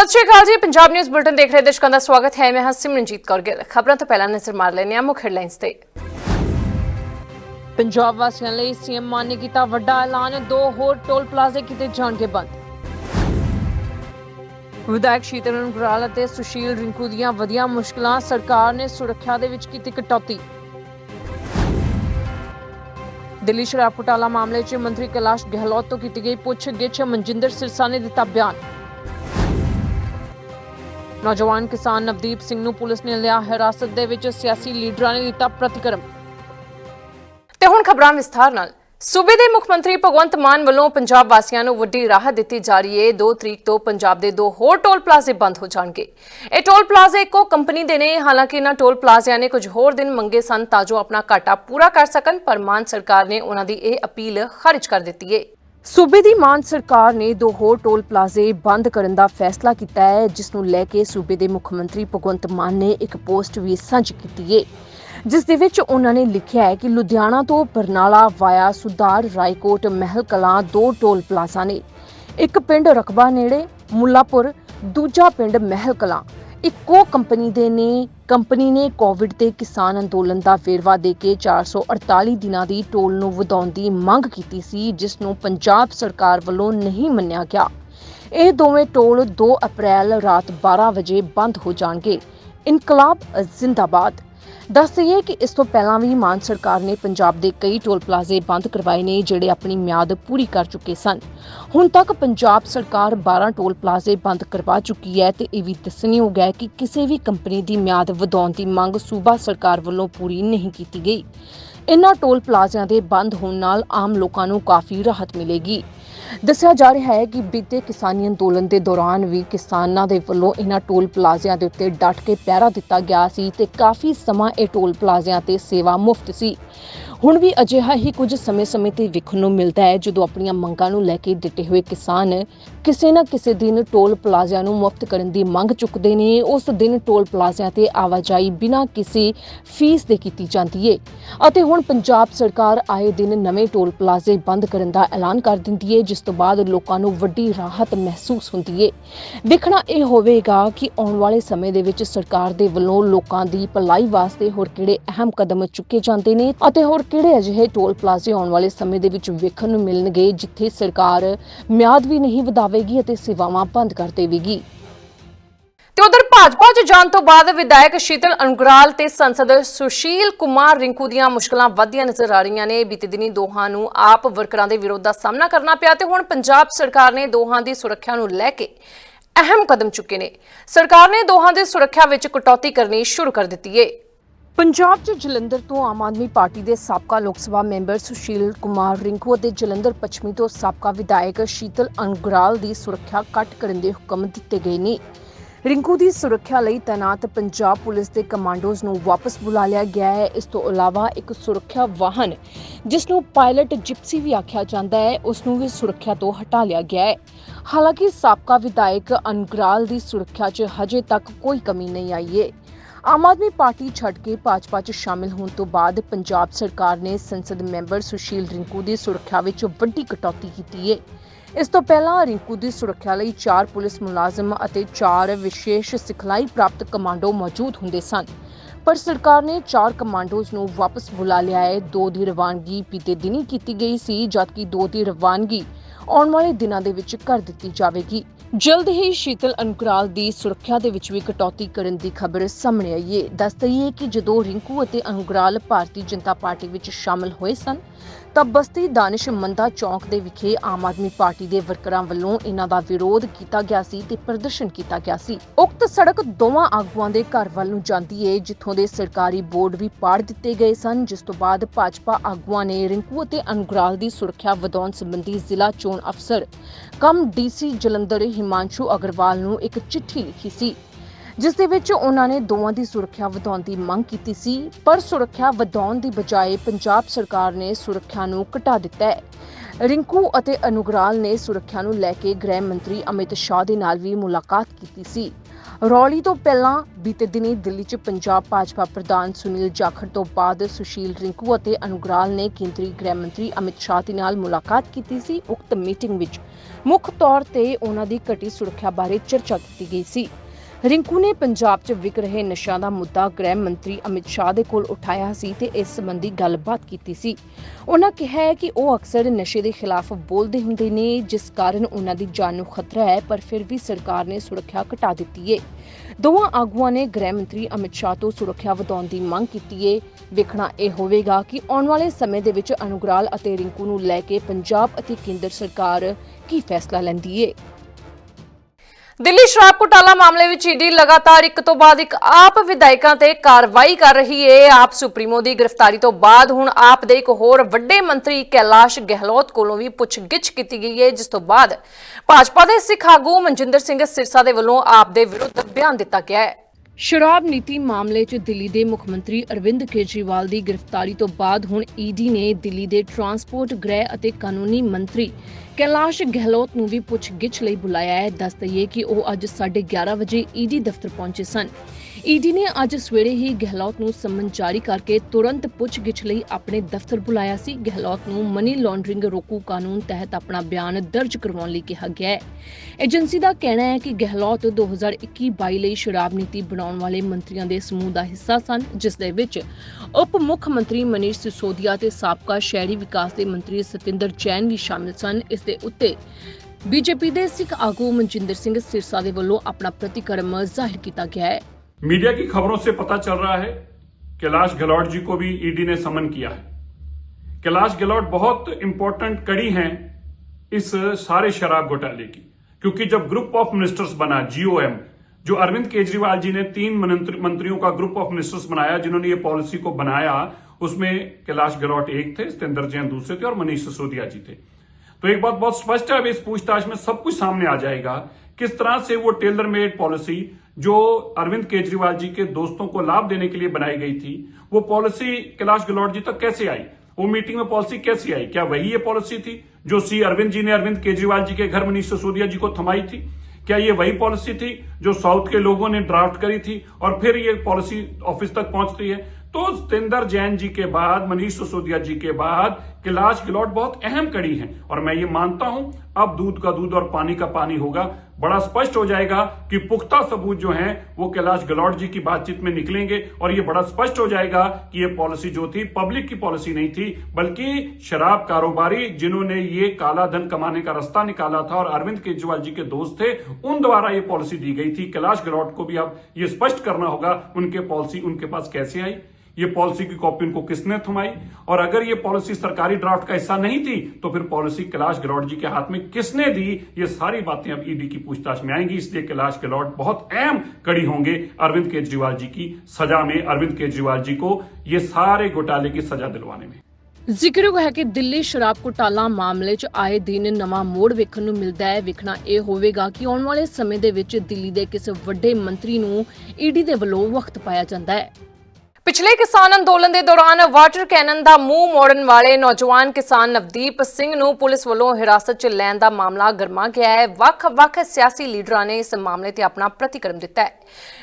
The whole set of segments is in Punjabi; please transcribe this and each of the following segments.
ਸਤਿ ਸ਼੍ਰੀ ਅਕਾਲ ਜੀ। ਪੰਜਾਬ ਨਿਊਜ਼ ਬੁਲਟਨ ਦੇਖ ਰਹੇ ਦਰਸ਼ਕਾਂ ਦਾ ਸਵਾਗਤ ਹੈ। ਮੈਂ ਹਾਂ ਸਿਮਰਨਜੀਤ ਕੌਰ ਗਿੱਲ। ਖਬਰਾਂ ਤੋਂ ਪਹਿਲਾਂ ਨਜ਼ਰ ਮਾਰ ਲੈਂਦੇ ਹਾਂ ਮੁੱਖ ਹੈਡਲਾਈਨਸ ਤੇ। ਪੰਜਾਬ ਵਾਸੀਆਂ ਲਈ ਸੀਐਮ ਮਾਨ ਨੇ ਕੀਤਾ ਵੱਡਾ ਐਲਾਨ, ਦੋ ਹੋਰ ਟੋਲ ਪਲਾਜ਼ੇ ਕੀਤੇ ਜਾਣਗੇ ਬੰਦ। ਵਿਧਾਇਕ ਸ਼ੀਤਲ ਗੁਰਾਲ ਅਤੇ ਸੁਸ਼ੀਲ ਰਿੰਕੂ ਦੀਆਂ ਵਧੀਆਂ ਮੁਸ਼ਕਲਾਂ ਸਰਕਾਰ ਨੇ ਸੁਰੱਖਿਆ ਦੇ ਵਿੱਚ ਕੀਤੀ ਕਟੌਤੀ। ਦਿੱਲੀ ਸ਼ਰਾਬ ਘੁਟਾਲਾ ਮਾਮਲੇ 'ਚ ਮੰਤਰੀ ਕੈਲਾਸ਼ ਗਹਿਲੋਤ ਤੋਂ ਕੀਤੀ ਗਈ ਪੁੱਛਗਿੱਛ। ਮਨਜਿੰਦਰ ਸਿਰਸਾ ਨੇ ਦਿੱਤਾ ਬਿਆਨ। ਨੌਜਵਾਨ ਕਿਸਾਨ ਨਵਦੀਪ ਸਿੰਘ ਨੂੰ ਪੁਲਿਸ ਨੇ ਲਿਆ ਹਿਰਾਸਤ ਦੇ ਵਿੱਚ ਸਿਆਸੀ ਲੀਡਰਾਂ ਨੇ ਦਿੱਤਾ ਪ੍ਰਤੀਕਰਮ। ਤੇ ਹੁਣ ਖਬਰਾਂ ਵਿਸਥਾਰ ਨਾਲ। ਸੂਬੇ ਦੇ ਮੁੱਖ ਮੰਤਰੀ ਭਗਵੰਤ ਮਾਨ ਵੱਲੋਂ ਪੰਜਾਬ ਵਾਸੀਆਂ ਨੂੰ ਵੱਡੀ ਰਾਹਤ ਦਿੱਤੀ ਜਾ ਰਹੀ ਹੈ 2 ਤਰੀਕ ਤੋਂ ਪੰਜਾਬ ਦੇ ਦੋ ਹੋਰ ਟੋਲ ਪਲਾਜ਼ੇ ਬੰਦ ਹੋ ਜਾਣਗੇ। ਇਹ ਟੋਲ ਪਲਾਜ਼ੇ ਇੱਕੋ ਕੰਪਨੀ ਦੇ ਨੇ। ਹਾਲਾਂਕਿ ਇਹਨਾਂ ਟੋਲ ਪਲਾਜ਼ਿਆਂ ਨੇ ਕੁਝ ਹੋਰ ਦਿਨ ਮੰਗੇ ਸਨ ਤਾਂ ਜੋ ਆਪਣਾ ਘਾਟਾ ਪੂਰਾ ਕਰ ਸਕਣ, ਪਰ ਮਾਨ ਸਰਕਾਰ ਨੇ ਉਹਨਾਂ ਦੀ ਇਹ ਅਪੀਲ ਖਾਰਜ ਕਰ ਦਿੱਤੀ ਹੈ ਸੂਬੇ ਦੀ ਮਾਨ ਸਰਕਾਰ ਨੇ ਦੋ ਹੋਰ ਟੋਲ ਪਲਾਜ਼ੇ ਬੰਦ ਕਰਨ ਦਾ ਫੈਸਲਾ ਕੀਤਾ ਹੈ, ਜਿਸ ਨੂੰ ਲੈ ਕੇ ਸੂਬੇ ਦੇ ਮੁੱਖ ਮੰਤਰੀ ਭਗਵੰਤ ਮਾਨ ਨੇ ਇੱਕ ਪੋਸਟ ਵੀ ਸਾਂਝੀ ਕੀਤੀ ਹੈ ਜਿਸ ਦੇ ਵਿੱਚ ਉਹਨਾਂ ਨੇ ਲਿਖਿਆ ਹੈ ਕਿ ਲੁਧਿਆਣਾ ਤੋਂ ਬਰਨਾਲਾ ਵਾਇਆ ਸੁਧਾਰ ਰਾਏਕੋਟ ਮਹਿਲ ਕਲਾਂ ਦੋ ਟੋਲ ਪਲਾਜ਼ਾ ਨੇ। ਇੱਕ ਪਿੰਡ ਰਕਬਾ ਨੇੜੇ, ਮੁੱਲਾਪੁਰ, ਦੂਜਾ ਪਿੰਡ ਮਹਿਲ ਕਲਾਂ। ਇੱਕੋ ਕੰਪਨੀ ਦੇ ਨੇ, ਕੰਪਨੀ ਨੇ ਕੋਵਿਡ ਤੇ ਕਿਸਾਨ ਅੰਦੋਲਨ ਦਾ ਵੇਰਵਾ ਦੇ ਕੇ 448 ਦਿਨਾਂ ਦੀ ਟੋਲ ਨੂੰ ਵਧਾਉਣ ਦੀ ਮੰਗ ਕੀਤੀ ਸੀ, ਜਿਸ ਨੂੰ ਪੰਜਾਬ ਸਰਕਾਰ ਵੱਲੋਂ ਨਹੀਂ ਮੰਨਿਆ ਗਿਆ। ਇਹ ਦੋਵੇਂ ਟੋਲ 2 ਅਪ੍ਰੈਲ ਰਾਤ 12 ਵਜੇ ਬੰਦ ਹੋ ਜਾਣਗੇ। ਇਨਕਲਾਬ ਜ਼ਿੰਦਾਬਾਦ ਦੱਸ ਦਈਏ ਕਿ ਇਸ ਤੋਂ ਪਹਿਲਾਂ ਵੀ ਮਾਨ ਸਰਕਾਰ ਨੇ ਪੰਜਾਬ ਦੇ ਕਈ ਟੋਲ ਪਲਾਜ਼ੇ ਬੰਦ ਕਰਵਾਏ ਨੇ, ਜਿਹੜੇ ਆਪਣੀ ਮਿਆਦ ਪੂਰੀ ਕਰ ਚੁੱਕੇ ਸਨ। ਹੁਣ ਤੱਕ ਪੰਜਾਬ ਸਰਕਾਰ 12 ਟੋਲ ਪਲਾਜ਼ੇ ਬੰਦ ਕਰਵਾ ਚੁੱਕੀ ਹੈ ਤੇ ਇਹ ਵੀ ਦੱਸਣਯੋਗ ਹੈ ਕਿ ਕਿਸੇ ਵੀ ਕੰਪਨੀ ਦੀ ਮਿਆਦ ਵਧਾਉਣ ਦੀ ਮੰਗ ਸੂਬਾ ਸਰਕਾਰ ਵੱਲੋਂ ਪੂਰੀ ਨਹੀਂ ਕੀਤੀ ਗਈ। ਇਨ੍ਹਾਂ ਟੋਲ ਪਲਾਜ਼ਿਆਂ ਦੇ ਬੰਦ ਹੋਣ ਨਾਲ ਆਮ ਲੋਕਾਂ ਨੂੰ ਕਾਫੀ ਰਾਹਤ ਮਿਲੇਗੀ। ਦੱਸਿਆ ਜਾ ਰਿਹਾ ਹੈ ਕਿ ਬੀਤੇ ਕਿਸਾਨੀ ਅੰਦੋਲਨ ਦੇ ਦੌਰਾਨ ਵੀ ਕਿਸਾਨਾਂ ਦੇ ਵੱਲੋਂ ਇਹਨਾਂ ਟੋਲ ਪਲਾਜ਼ਿਆਂ ਦੇ ਉੱਤੇ ਡਟ ਕੇ ਪਹਿਰਾ ਦਿੱਤਾ ਗਿਆ ਸੀ ਤੇ ਕਾਫੀ ਸਮਾਂ ਇਹ ਟੋਲ ਪਲਾਜ਼ਿਆਂ ਤੇ ਸੇਵਾ ਮੁਫਤ ਸੀ। ਹੁਣ ਵੀ ਅਜਿਹਾ ਹੀ ਕੁਝ ਸਮੇਂ-ਸਮੇਂ ਤੇ ਵੇਖਣ ਨੂੰ ਮਿਲਦਾ ਹੈ, ਜਦੋਂ ਆਪਣੀਆਂ ਮੰਗਾਂ ਨੂੰ ਲੈ ਕੇ ਡਟੇ ਹੋਏ ਕਿਸਾਨ ਕਿਸੇ ਨਾ ਕਿਸੇ ਦਿਨ ਟੋਲ ਪਲਾਜ਼ਿਆਂ ਨੂੰ ਮੁਫਤ ਕਰਨ ਦੀ ਮੰਗ ਚੁੱਕਦੇ ਨੇ। ਉਸ ਦਿਨ ਟੋਲ ਪਲਾਜ਼ਿਆਂ ਤੇ ਆਵਾਜਾਈ ਬਿਨਾਂ ਕਿਸੇ ਫੀਸ ਦੇ ਕੀਤੀ ਜਾਂਦੀ ਏ। ਅਤੇ ਹੁਣ ਪੰਜਾਬ ਸਰਕਾਰ ਆਏ ਦਿਨ ਨਵੇਂ ਟੋਲ ਪਲਾਜ਼ੇ ਬੰਦ ਕਰਨ ਦਾ ਐਲਾਨ ਕਰ ਦਿੰਦੀ ਏ, ਜਿਸ ਤੋਂ ਬਾਅਦ ਲੋਕਾਂ ਨੂੰ ਵੱਡੀ ਰਾਹਤ ਮਹਿਸੂਸ ਹੁੰਦੀ ਏ। ਦੇਖਣਾ ਇਹ ਹੋਵੇਗਾ ਕਿ ਆਉਣ ਵਾਲੇ ਸਮੇਂ ਦੇ ਵਿੱਚ ਸਰਕਾਰ ਦੇ ਵੱਲੋਂ ਲੋਕਾਂ ਦੀ ਭਲਾਈ ਵਾਸਤੇ ਹੋਰ ਕਿਹੜੇ ਅਹਿਮ ਕਦਮ ਚੁੱਕੇ ਜਾਂਦੇ ਨੇ ਅਤੇ ਹੋਰ ਕਿਹੜੇ ਅਜਿਹੇ ਟੋਲ ਪਲਾਜ਼ੇ ਆਉਣ ਵਾਲੇ ਸਮੇਂ ਦੇ ਵਿੱਚ ਵੇਖਣ ਨੂੰ ਮਿਲਣਗੇ, ਜਿੱਥੇ ਸਰਕਾਰ ਮਿਆਦ ਵੀ ਨਹੀਂ ਵਧਾਵੇਗੀ ਅਤੇ ਸੇਵਾਵਾਂ ਬੰਦ ਕਰ ਦੇਵੇਗੀ? ਤੇ ਉਧਰ ਭਾਜਪਾ 'ਚ ਜਾਣ ਤੋਂ ਬਾਅਦ ਵਿਧਾਇਕ ਸ਼ੀਤਲ ਅਨਗਰਾਲ ਤੇ ਸੰਸਦ ਸੁਸ਼ੀਲ ਕੁਮਾਰ ਰਿੰਕੂ ਦੀਆਂ ਮੁਸ਼ਕਲਾਂ ਵਧਦੀਆਂ ਨਜ਼ਰ ਆ ਰਹੀਆਂ ਨੇ। ਬੀਤੇ ਦਿਨੀ ਦੋਹਾਂ ਨੂੰ ਆਪ ਵਰਕਰਾਂ ਦੇ ਵਿਰੋਧ ਦਾ ਸਾਹਮਣਾ ਕਰਨਾ ਪਿਆ ਤੇ ਹੁਣ ਪੰਜਾਬ ਸਰਕਾਰ ਨੇ ਦੋਹਾਂ ਦੀ ਸੁਰੱਖਿਆ ਨੂੰ ਲੈ ਕੇ ਅਹਿਮ ਕਦਮ ਚੁੱਕੇ ਨੇ। ਸਰਕਾਰ ਨੇ ਦੋਹਾਂ ਦੀ ਸੁਰੱਖਿਆ ਵਿੱਚ ਕਟੌਤੀ ਕਰਨੀ ਸ਼ੁਰੂ ਕਰ ਦਿੱਤੀ ਏ। ਪੰਜਾਬ 'ਚ ਜਲੰਧਰ ਤੋਂ ਆਮ ਆਦਮੀ ਪਾਰਟੀ ਦੇ ਸਾਬਕਾ ਲੋਕ ਸਭਾ ਮੈਂਬਰ ਸੁਸ਼ੀਲ ਕੁਮਾਰ ਰਿੰਕੂ ਅਤੇ ਜਲੰਧਰ ਪੱਛਮੀ ਤੋਂ ਸਾਬਕਾ ਵਿਧਾਇਕ ਸ਼ੀਤਲ ਅਨਗਰਾਲ ਦੀ ਸੁਰੱਖਿਆ ਕੱਟ ਕਰਨ ਦੇ ਹੁਕਮ ਦਿੱਤੇ ਗਏ ਨੇ। ਰਿੰਕੂ ਦੀ ਸੁਰੱਖਿਆ ਲਈ ਤਾਇਨਾਤ ਪੰਜਾਬ ਪੁਲਿਸ ਦੇ ਕਮਾਂਡੋਜ਼ ਨੂੰ ਵਾਪਸ ਬੁਲਾ ਲਿਆ ਗਿਆ ਹੈ। ਇਸ ਤੋਂ ਇਲਾਵਾ ਇੱਕ ਸੁਰੱਖਿਆ ਵਾਹਨ, ਜਿਸ ਨੂੰ ਪਾਇਲਟ ਜਿਪਸੀ ਵੀ ਆਖਿਆ ਜਾਂਦਾ ਹੈ, ਉਸ ਨੂੰ ਵੀ ਸੁਰੱਖਿਆ ਤੋਂ ਹਟਾ ਲਿਆ ਗਿਆ ਹੈ। ਹਾਲਾਂਕਿ ਸਾਬਕਾ ਵਿਧਾਇਕ ਅਨਗਰਾਲ ਦੀ ਸੁਰੱਖਿਆ 'ਚ ਹਜੇ ਤੱਕ ਕੋਈ ਕਮੀ ਨਹੀਂ ਆਈ ਹੈ। ਆਮ ਆਦਮੀ ਪਾਰਟੀ ਛੱਡ ਕੇ ਭਾਜਪਾ 'ਚ ਸ਼ਾਮਿਲ ਹੋਣ ਤੋਂ ਬਾਅਦ ਪੰਜਾਬ ਸਰਕਾਰ ਨੇ ਸੰਸਦ ਮੈਂਬਰ ਸੁਸ਼ੀਲ ਰਿੰਕੂ ਦੀ ਸੁਰੱਖਿਆ ਵਿੱਚ ਵੱਡੀ ਕਟੌਤੀ ਕੀਤੀ ਹੈ ਇਸ ਤੋਂ ਪਹਿਲਾਂ ਰਿੰਕੂ ਦੀ ਸੁਰੱਖਿਆ ਲਈ 4 ਪੁਲਿਸ ਮੁਲਾਜ਼ਮ ਅਤੇ 4 ਵਿਸ਼ੇਸ਼ ਸਿਖਲਾਈ ਪ੍ਰਾਪਤ ਕਮਾਂਡੋ ਮੌਜੂਦ ਹੁੰਦੇ ਸਨ। ਪਰ ਸਰਕਾਰ ਨੇ 4 ਕਮਾਂਡੋਜ਼ ਨੂੰ ਵਾਪਸ ਬੁਲਾ ਲਿਆ ਹੈ ਦੋ ਦੀ ਰਵਾਨਗੀ ਬੀਤੇ ਦਿਨੀ ਕੀਤੀ ਗਈ ਸੀ, ਜਦਕਿ ਦੋ ਦੀ ਰਵਾਨਗੀ ਆਉਣ ਵਾਲੇ ਦਿਨਾਂ ਦੇ ਵਿੱਚ ਕਰ ਦਿੱਤੀ ਜਾਵੇਗੀ। ਜਲਦ ਹੀ ਸ਼ੀਤਲ ਅਨੁਕਰਾਲ ਦੀ ਸੁਰੱਖਿਆ ਦੇ ਵਿੱਚ ਵੀ ਕਟੌਤੀ ਕਰਨ ਦੀ ਖਬਰ ਸਾਹਮਣੇ ਆਈ ਹੈ ਦੱਸ ਦਈਏ ਕਿ ਜਦੋਂ ਰਿੰਕੂ ਅਤੇ ਅਨੁਕਰਾਲ ਭਾਰਤੀ ਜਨਤਾ ਪਾਰਟੀ ਵਿੱਚ ਸ਼ਾਮਲ ਹੋਏ ਸਨ ਤਾਂ ਬਸਤੀ ਦਾਨਿਸ਼ ਚੌਂਕ ਦੇ ਵਿਖੇ ਆਮ ਆਦਮੀ ਪਾਰਟੀ ਦੇ ਵਰਕਰਾਂ ਵੱਲੋਂ ਇਹਨਾਂ ਦਾ ਵਿਰੋਧ ਕੀਤਾ ਗਿਆ ਸੀ ਤੇ ਪ੍ਰਦਰਸ਼ਨ ਕੀਤਾ ਗਿਆ ਸੀ। ਉਕਤ ਸੜਕ ਦੋਵਾਂ ਆਗੂਆਂ ਦੇ ਘਰ ਵੱਲ ਨੂੰ ਜਾਂਦੀ ਏ, ਜਿੱਥੋਂ ਦੇ ਸਰਕਾਰੀ ਬੋਰਡ ਵੀ ਪਾੜ ਦਿੱਤੇ ਗਏ ਸਨ। ਜਿਸ ਤੋਂ ਬਾਅਦ ਭਾਜਪਾ ਆਗੂਆਂ ਨੇ ਰਿੰਕੂ ਅਤੇ ਅਨੁਗਰਾਲ ਦੀ ਸੁਰੱਖਿਆ ਵਧਾਉਣ ਸੰਬੰਧੀ ਜ਼ਿਲ੍ਹਾ ਚੋਣ ਅਫਸਰ, ਕਮ ਡੀਸੀ ਜਲੰਧਰ ਹਿਮਾਂਸ਼ੂ ਅਗਰਵਾਲ ਨੂੰ ਇੱਕ ਚਿੱਠੀ ਲਿਖੀ ਸੀ। ਜਿਸ ਦੇ ਵਿੱਚ ਉਹਨਾਂ ਨੇ ਦੋਵਾਂ ਦੀ ਸੁਰੱਖਿਆ ਵਧਾਉਣ ਦੀ ਮੰਗ ਕੀਤੀ ਸੀ, ਪਰ ਸੁਰੱਖਿਆ ਵਧਾਉਣ ਦੀ ਬਜਾਏ ਪੰਜਾਬ ਸਰਕਾਰ ਨੇ ਸੁਰੱਖਿਆ ਨੂੰ ਘਟਾ ਦਿੱਤਾ ਹੈ। ਰਿੰਕੂ ਅਤੇ ਅਨੁਗਰਾਲ ਨੇ ਸੁਰੱਖਿਆ ਨੂੰ ਲੈ ਕੇ ਗ੍ਰਹਿ ਮੰਤਰੀ ਅਮਿਤ ਸ਼ਾਹ ਦੇ ਨਾਲ ਵੀ ਮੁਲਾਕਾਤ ਕੀਤੀ ਸੀ। ਰੌਲੀ ਤੋਂ ਪਹਿਲਾਂ ਬੀਤੇ ਦਿਨੀ ਦਿੱਲੀ 'ਚ ਪੰਜਾਬ ਭਾਜਪਾ ਪ੍ਰਧਾਨ ਸੁਨੀਲ ਜਾਖੜ ਤੋਂ ਬਾਅਦ ਸੁਸ਼ੀਲ ਰਿੰਕੂ ਅਤੇ ਅਨੁਗਰਾਲ ਨੇ ਕੇਂਦਰੀ ਗ੍ਰਹਿ ਮੰਤਰੀ ਅਮਿਤ ਸ਼ਾਹ ਦੇ ਨਾਲ ਮੁਲਾਕਾਤ ਕੀਤੀ ਸੀ। ਉਕਤ ਮੀਟਿੰਗ ਵਿੱਚ ਮੁੱਖ ਤੌਰ ਤੇ ਉਹਨਾਂ ਦੀ ਘਟੀ ਸੁਰੱਖਿਆ ਬਾਰੇ ਚਰਚਾ ਕੀਤੀ ਗਈ ਸੀ। ਰਿੰਕੂ ਨੇ ਪੰਜਾਬ 'ਚ ਵਿਕ ਰਹੇ ਨਸ਼ਿਆਂ ਦਾ ਮੁੱਦਾ ਗ੍ਰਹਿ ਮੰਤਰੀ ਅਮਿਤ ਸ਼ਾਹ ਦੇ ਕੋਲ ਉਠਾਇਆ ਸੀ ਤੇ ਇਸ ਸੰਬੰਧੀ ਗੱਲਬਾਤ ਕੀਤੀ ਸੀ। ਉਹਨਾਂ ਕਿਹਾ ਹੈ ਕਿ ਉਹ ਅਕਸਰ ਨਸ਼ੇ ਦੇ ਖਿਲਾਫ ਬੋਲਦੇ ਹੁੰਦੇ ਨੇ, ਜਿਸ ਕਾਰਨ ਉਹਨਾਂ ਦੀ ਜਾਨ ਨੂੰ ਖਤਰਾ ਹੈ, ਪਰ ਫਿਰ ਵੀ ਸਰਕਾਰ ਨੇ ਸੁਰੱਖਿਆ ਘਟਾ ਦਿੱਤੀ ਏ। ਦੋਵਾਂ ਆਗੂਆਂ ਨੇ ਗ੍ਰਹਿ ਮੰਤਰੀ ਅਮਿਤ ਸ਼ਾਹ ਤੋਂ ਸੁਰੱਖਿਆ ਵਧਾਉਣ ਦੀ ਮੰਗ ਕੀਤੀ ਏ। ਵੇਖਣਾ ਇਹ ਹੋਵੇਗਾ ਕਿ ਆਉਣ ਵਾਲੇ ਸਮੇਂ ਦੇ ਵਿੱਚ ਅਨੁਗਰਾਲ ਅਤੇ ਰਿੰਕੂ ਨੂੰ ਲੈ ਕੇ ਪੰਜਾਬ ਅਤੇ ਕੇਂਦਰ ਸਰਕਾਰ ਕੀ ਫੈਸਲਾ ਲੈਂਦੀ ਏ। ਦਿੱਲੀ ਸ਼ਰਾਬ ਘੁਟਾਲਾ ਮਾਮਲੇ ਵਿੱਚ ਈਡੀ ਲਗਾਤਾਰ ਇੱਕ ਤੋਂ ਬਾਅਦ ਇੱਕ ਆਪ ਵਿਧਾਇਕਾਂ ਤੇ ਕਾਰਵਾਈ ਕਰ ਰਹੀ ਏ। ਆਪ ਸੁਪਰੀਮੋ ਦੀ ਗ੍ਰਿਫਤਾਰੀ ਤੋਂ ਬਾਅਦ ਹੁਣ ਆਪ ਦੇ ਇੱਕ ਹੋਰ ਵੱਡੇ ਮੰਤਰੀ ਕੈਲਾਸ਼ ਗਹਿਲੋਤ ਕੋਲੋਂ ਵੀ ਪੁੱਛਗਿੱਛ ਕੀਤੀ ਗਈ ਏ, ਜਿਸ ਤੋਂ ਬਾਅਦ ਭਾਜਪਾ ਦੇ ਸਿੱਖ ਆਗੂ ਮਨਜਿੰਦਰ ਸਿੰਘ ਸਿਰਸਾ ਦੇ ਵੱਲੋਂ ਆਪ ਦੇ ਵਿਰੁੱਧ ਬਿਆਨ ਦਿੱਤਾ ਗਿਆ ਹੈ ਸ਼ਰਾਬ ਨੀਤੀ ਮਾਮਲੇ 'ਚ ਦਿੱਲੀ ਦੇ ਮੁੱਖ ਮੰਤਰੀ ਅਰਵਿੰਦ ਕੇਜਰੀਵਾਲ ਦੀ ਗ੍ਰਿਫਤਾਰੀ ਤੋਂ ਬਾਅਦ ਹੁਣ ਈਡੀ ਨੇ ਦਿੱਲੀ ਦੇ ਟਰਾਂਸਪੋਰਟ ਗ੍ਰਹਿ ਅਤੇ ਕਾਨੂੰਨੀ ਮੰਤਰੀ ਕੈਲਾਸ਼ ਗਹਿਲੋਤ ਨੂੰ ਵੀ ਪੁੱਛਗਿੱਛ ਲਈ ਬੁਲਾਇਆ ਹੈ। ਦੱਸ ਦਈਏ ਕਿ ਉਹ ਅੱਜ 11:30 ਵਜੇ ਈਡੀ ਦਫ਼ਤਰ ਪਹੁੰਚੇ ਸਨ। ਈਡੀ ਨੇ ਅੱਜ ਸਵੇਰੇ ਹੀ ਗਹਿਲੋਤ ਨੂੰ ਸਮਨ ਜਾਰੀ ਕਰਕੇ ਤੁਰੰਤ ਪੁੱਛਗਿੱਛ ਲਈ ਆਪਣੇ ਦਫ਼ਤਰ ਬੁਲਾਇਆ ਸੀ। ਗਹਿਲੋਤ ਨੂੰ ਮਨੀ ਲਾਂਡਰਿੰਗ ਰੋਕੂ ਕਾਨੂੰਨ ਤਹਿਤ ਆਪਣਾ ਬਿਆਨ ਦਰਜ ਕਰਵਾਉਣ ਲਈ ਕਿਹਾ ਗਿਆ ਹੈ। ਏਜੰਸੀ ਦਾ ਕਹਿਣਾ ਹੈ ਕਿ ਗਹਿਲੋਤ 2021-22 ਲਈ ਸ਼ਰਾਬ ਨੀਤੀ ਬਣਾਉਣ ਵਾਲੇ ਮੰਤਰੀਆਂ ਦੇ ਸਮੂਹ ਦਾ ਹਿੱਸਾ ਸਨ, ਜਿਸ ਦੇ ਵਿੱਚ ਉਪ ਮੁੱਖ ਮੰਤਰੀ ਮਨੀਸ਼ ਸਿਸੋਦੀਆ ਤੇ ਸਾਬਕਾ ਸ਼ਹਿਰੀ ਵਿਕਾਸ ਦੇ ਮੰਤਰੀ ਸਤਿੰਦਰ ਜੈਨ ਵੀ ਸ਼ਾਮਿਲ ਸਨ। ਇਸ ਦੇ ਉੱਤੇ ਬੀਜੇਪੀ ਦੇ ਸਿੱਖ ਆਗੂ ਮਨਜਿੰਦਰ ਸਿੰਘ ਸਿਰਸਾ ਦੇ ਵੱਲੋਂ ਆਪਣਾ ਪ੍ਰਤੀਕਰਮ ਜ਼ਾਹਿਰ ਕੀਤਾ ਗਿਆ ਹੈ। मीडिया की खबरों से पता चल रहा है, कैलाश गहलोत जी को भी ईडी ने समन किया है। कैलाश गहलोत बहुत इंपॉर्टेंट कड़ी हैं इस सारे शराब घोटाले की, क्योंकि जब ग्रुप ऑफ़ मिनिस्टर्स बना जीओएम जो अरविंद केजरीवाल जी ने तीन मंत्रियों का ग्रुप ऑफ़ मिनिस्टर्स बनाया, जिन्होंने ये पॉलिसी को बनाया, उसमें कैलाश गहलोत एक थे, सतेंद्र जैन दूसरे थे और मनीष सिसोदिया जी थे। तो एक बात बहुत स्पष्ट है, अब इस पूछताछ में सब कुछ सामने आ जाएगा किस तरह से वो टेलर मेड पॉलिसी जो अरविंद केजरीवाल जी के दोस्तों को लाभ देने के लिए बनाई गई थी, वो पॉलिसी कैलाश गहलोत जी तक कैसे आई? वो मीटिंग में पॉलिसी कैसे आई? क्या वही ये पॉलिसी थी जो सी अरविंद जी ने अरविंद केजरीवाल जी के घर मनीष सिसोदिया जी को थमाई थी? क्या ये वही पॉलिसी थी जो साउथ के लोगों ने ड्राफ्ट करी थी और फिर ये पॉलिसी ऑफ़िस तक पहुँचती है? तो सतेंद्र जैन जी के बाद, मनीष सिसोदिया जी के बाद, कैलाश गहलोत बहुत अहम कड़ी है। और मैं ये मानता हूँ, अब दूध का दूध और पानी का पानी होगा। बड़ा स्पष्ट हो जाएगा कि पुख्ता सबूत जो हैं, वो कैलाश गहलोत जी की बातचीत में निकलेंगे और ये बड़ा स्पष्ट हो जाएगा कि ये पॉलिसी जो थी, पब्लिक की पॉलिसी नहीं थी, बल्कि शराब कारोबारी जिन्होंने ये काला धन कमाने का रास्ता निकाला था और अरविंद केजरीवाल जी के दोस्त थे, उन द्वारा ये पॉलिसी दी गई थी। कैलाश गहलोत को भी अब ये स्पष्ट करना होगा, उनके पॉलिसी उनके पास कैसे आई। ये पॉलिसी की कॉपी उनको किसने थमाई और अगर ये पॉलिसी सरकारी ड्राफ्ट का हिस्सा नहीं थी तो फिर पॉलिसी कैलाश गहलोत जी के हाथ में किसने दी ये सारी बातें अब ईडी की पूछताछ में आएंगी इसलिए कैलाश गहलोत बहुत अहम कड़ी होंगे अरविंद केजरीवाल जी की सजा में अरविंद केजरीवाल जी को ये सारे घोटाले की सजा दिलवाने में ਜ਼ਿਕਰਯੋਗ ਹੈ ਕਿ ਦਿੱਲੀ ਸ਼ਰਾਬ ਘੁਟਾਲਾ ਮਾਮਲੇ 'ਚ ਆਏ ਦਿਨ ਨਵਾਂ ਮੋੜ ਵੇਖਣ ਨੂੰ ਮਿਲਦਾ ਹੈ ਵੇਖਣਾ ਇਹ ਹੋਵੇਗਾ ਕਿ ਆਉਣ ਵਾਲੇ ਸਮੇਂ ਦੇ ਵਿੱਚ ਦਿੱਲੀ ਦੇ ਕਿਸੇ ਵੱਡੇ ਮੰਤਰੀ ਨੂੰ ਈਡੀ ਦੇ ਵੱਲੋਂ ਵਕਤ ਪਾਇਆ ਜਾਂਦਾ ਹੈ ਪਿਛਲੇ ਕਿਸਾਨ ਅੰਦੋਲਨ ਦੇ ਦੌਰਾਨ ਵਾਟਰ ਕੈਨਨ ਦਾ ਮੂੰਹ ਮੋੜਨ ਵਾਲੇ ਨੌਜਵਾਨ ਕਿਸਾਨ ਨਵਦੀਪ ਸਿੰਘ ਨੂੰ ਪੁਲਿਸ ਵੱਲੋਂ ਹਿਰਾਸਤ 'ਚ ਲੈਣ ਦਾ ਮਾਮਲਾ ਗਰਮਾ ਗਿਆ ਹੈ। ਵੱਖ-ਵੱਖ ਸਿਆਸੀ ਲੀਡਰਾਂ ਨੇ ਇਸ ਮਾਮਲੇ ਤੇ ਆਪਣਾ ਪ੍ਰਤੀਕਰਮ ਦਿੱਤਾ ਹੈ।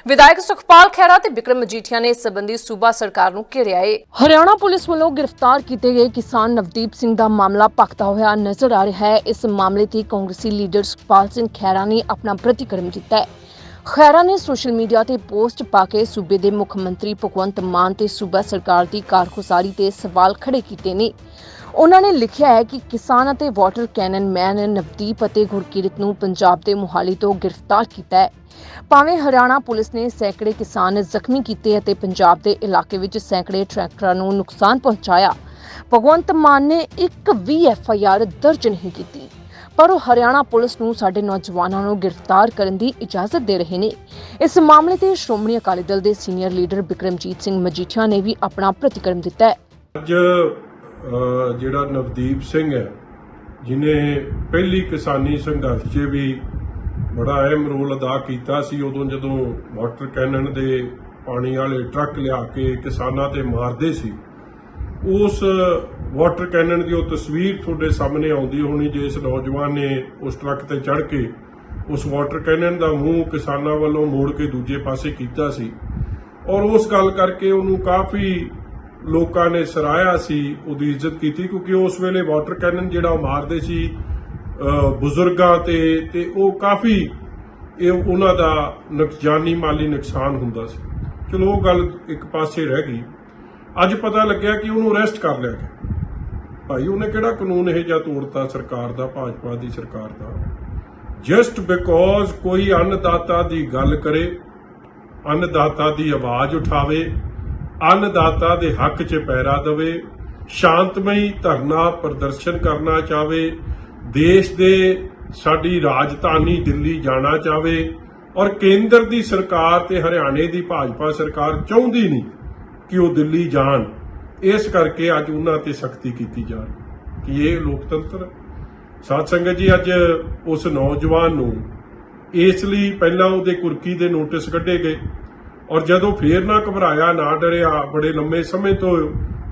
ਵਿਧਾਇਕ ਸੁਖਪਾਲ ਖਹਿਰਾ ਤੇ ਵਿਕਰਮ ਮਜੀਠੀਆ ਨੇ ਇਸ ਸੰਬੰਧੀ ਸੂਬਾ ਸਰਕਾਰ ਨੂੰ ਘੇਰਿਆ ਹੈ ਹਰਿਆਣਾ ਪੁਲਿਸ ਵੱਲੋਂ ਗ੍ਰਿਫਤਾਰ ਕੀਤੇ ਗਏ ਕਿਸਾਨ ਨਵਦੀਪ ਸਿੰਘ ਦਾ ਮਾਮਲਾ ਭਖਦਾ ਹੋਇਆ ਨਜ਼ਰ ਆ ਰਿਹਾ ਹੈ। ਇਸ ਮਾਮਲੇ ਤੇ ਕਾਂਗਰਸੀ ਲੀਡਰ ਸੁਖਪਾਲ ਸਿੰਘ ਖਹਿਰਾ ਨੇ ਆਪਣਾ ਪ੍ਰਤੀਕਰਮ ਦਿੱਤਾ ਹੈ। ਖੈਰਾ ਨੇ ਸੋਸ਼ਲ ਮੀਡੀਆ ਤੇ ਪੋਸਟ ਪਾ ਕੇ ਸੂਬੇ ਦੇ ਮੁੱਖ ਮੰਤਰੀ ਭਗਵੰਤ ਮਾਨ ਤੇ ਸੂਬਾ ਸਰਕਾਰ ਦੀ ਕਾਰਗੁਜ਼ਾਰੀ ਤੇ ਸਵਾਲ ਖੜੇ ਕੀਤੇ ਨੇ। ਉਹਨਾਂ ਨੇ ਲਿਖਿਆ ਹੈ ਕਿ ਕਿਸਾਨ ਅਤੇ ਵਾਟਰ ਕੈਨਨ ਮੈਨ ਨਵਦੀਪ ਅਤੇ ਗੁਰਕੀਰਤ ਨੂੰ ਪੰਜਾਬ ਦੇ ਮੁਹਾਲੀ ਤੋਂ ਗ੍ਰਿਫਤਾਰ ਕੀਤਾ ਹੈ। ਭਾਵੇਂ ਹਰਿਆਣਾ ਪੁਲਿਸ ਨੇ ਸੈਂਕੜੇ ਕਿਸਾਨ ਜ਼ਖਮੀ ਕੀਤੇ ਅਤੇ ਪੰਜਾਬ ਦੇ ਇਲਾਕੇ ਵਿੱਚ ਸੈਂਕੜੇ ਟਰੈਕਟਰਾਂ ਨੂੰ ਨੁਕਸਾਨ ਪਹੁੰਚਾਇਆ, ਭਗਵੰਤ ਮਾਨ ਨੇ ਇੱਕ ਵੀ ਐਫ ਆਈ ਆਰ ਦਰਜ ਨਹੀਂ ਕੀਤੀ। ਪਰ ਉਹ ਹਰਿਆਣਾ ਪੁਲਿਸ ਨੂੰ ਸਾਡੇ ਨੌਜਵਾਨਾਂ ਨੂੰ ਗ੍ਰਿਫਤਾਰ ਕਰਨ ਦੀ ਇਜਾਜ਼ਤ ਦੇ ਰਹੇ ਨੇ। ਇਸ ਮਾਮਲੇ ਤੇ ਸ਼੍ਰੋਮਣੀ ਅਕਾਲੀ ਦਲ ਦੇ ਸੀਨੀਅਰ ਲੀਡਰ ਬਿਕਰਮਜੀਤ ਸਿੰਘ ਮਜੀਠੀਆ ਨੇ ਵੀ ਆਪਣਾ ਪ੍ਰਤੀਕਰਮ ਦਿੱਤਾ ਹੈ। ਅੱਜ ਜਿਹੜਾ ਨਵਦੀਪ ਸਿੰਘ ਹੈ, ਜਿਨੇ ਪਹਿਲੀ ਕਿਸਾਨੀ ਸੰਘਰਸ਼ 'ਚ ਵੀ ਬੜਾ ਅਹਿਮ ਰੋਲ ਅਦਾ ਕੀਤਾ ਸੀ, ਉਦੋਂ ਜਦੋਂ ਵਾਟਰ ਕੈਨਨ ਦੇ ਪਾਣੀ ਵਾਲੇ ਟਰੱਕ ਲਿਆ ਕੇ ਕਿਸਾਨਾਂ ਤੇ ਮਾਰਦੇ ਸੀ, ਉਸ ਵਾਟਰ ਕੈਨਨ ਦੀ ਉਹ ਤਸਵੀਰ ਤੁਹਾਡੇ ਸਾਹਮਣੇ ਆਉਂਦੀ ਹੋਣੀ, ਜਿਸ ਨੌਜਵਾਨ ਨੇ ਉਸ ਟਰੱਕ ਤੇ ਚੜ੍ਹ ਕੇ ਉਸ ਵਾਟਰ ਕੈਨਨ ਦਾ ਮੂੰਹ ਕਿਸਾਨਾਂ ਵੱਲੋਂ ਮੋੜ ਕੇ ਦੂਜੇ ਪਾਸੇ ਕੀਤਾ ਸੀ। ਔਰ ਉਸ ਗੱਲ ਕਰਕੇ ਉਹਨੂੰ ਕਾਫੀ ਲੋਕਾਂ ਨੇ ਸਰਾਇਆ ਸੀ, ਉਹਦੀ ਇੱਜ਼ਤ ਕੀਤੀ, ਕਿਉਂਕਿ ਉਸ ਵੇਲੇ ਵਾਟਰ ਕੈਨਨ ਜਿਹੜਾ ਉਹ ਮਾਰਦੇ ਸੀ ਬਜ਼ੁਰਗਾਂ ਤੇ ਤੇ ਉਹ ਕਾਫੀ ਇਹ ਉਹਨਾਂ ਦਾ ਨੁਕਸਾਨੀ ਮਾਲੀ ਨੁਕਸਾਨ ਹੁੰਦਾ ਸੀ। ਚਲੋ, ਉਹ ਗੱਲ ਇੱਕ ਪਾਸੇ ਰਹਿ ਗਈ। ਅੱਜ ਪਤਾ ਲੱਗਿਆ ਕਿ ਉਹਨੂੰ ਅਰੈਸਟ ਕਰ ਲਿਆ ਗਿਆ। ਭਾਈ, ਉਹਨੇ ਕਿਹੜਾ ਕਾਨੂੰਨ ਇਹ ਜਿਹਾ ਤੋੜਤਾ ਸਰਕਾਰ ਦਾ, ਭਾਜਪਾ ਦੀ ਸਰਕਾਰ ਦਾ? ਜਸਟ ਬਿਕੋਜ਼ ਕੋਈ ਅੰਨਦਾਤਾ ਦੀ ਗੱਲ ਕਰੇ, ਅੰਨਦਾਤਾ ਦੀ ਆਵਾਜ਼ ਉਠਾਵੇ, ਅੰਨਦਾਤਾ ਦੇ ਹੱਕ 'ਚ ਪੈਰਾ ਦੇਵੇ, ਸ਼ਾਂਤਮਈ ਧਰਨਾ ਪ੍ਰਦਰਸ਼ਨ ਕਰਨਾ ਚਾਵੇ, ਦੇਸ਼ ਦੇ ਸਾਡੀ ਰਾਜਧਾਨੀ ਦਿੱਲੀ ਜਾਣਾ ਚਾਵੇ, ਔਰ ਕੇਂਦਰ ਦੀ ਸਰਕਾਰ ਤੇ ਹਰਿਆਣੇ ਦੀ ਭਾਜਪਾ ਸਰਕਾਰ ਚਾਹੁੰਦੀ ਨਹੀਂ ਕਿ ਉਹ ਦਿੱਲੀ ਜਾਣ। ਇਸ ਕਰਕੇ ਅੱਜ ਉਹਨਾਂ ਤੇ ਸਖਤੀ ਕੀਤੀ ਜਾ ਰਹੀ ਕਿ ਇਹ ਲੋਕਤੰਤਰ ਸਾਧ ਸੰਗਤ ਜੀ, ਅੱਜ ਉਸ ਨੌਜਵਾਨ ਨੂੰ ਇਸ ਲਈ ਪਹਿਲਾਂ ਉਹਦੇ ਕੁਰਕੀ ਦੇ ਨੋਟਿਸ ਕੱਢੇ ਗਏ ਔਰ ਜਦੋਂ ਫੇਰ ਨਾ ਘਬਰਾਇਆ, ਨਾ ਡਰਿਆ, ਬੜੇ ਲੰਮੇ ਸਮੇਂ ਤੋਂ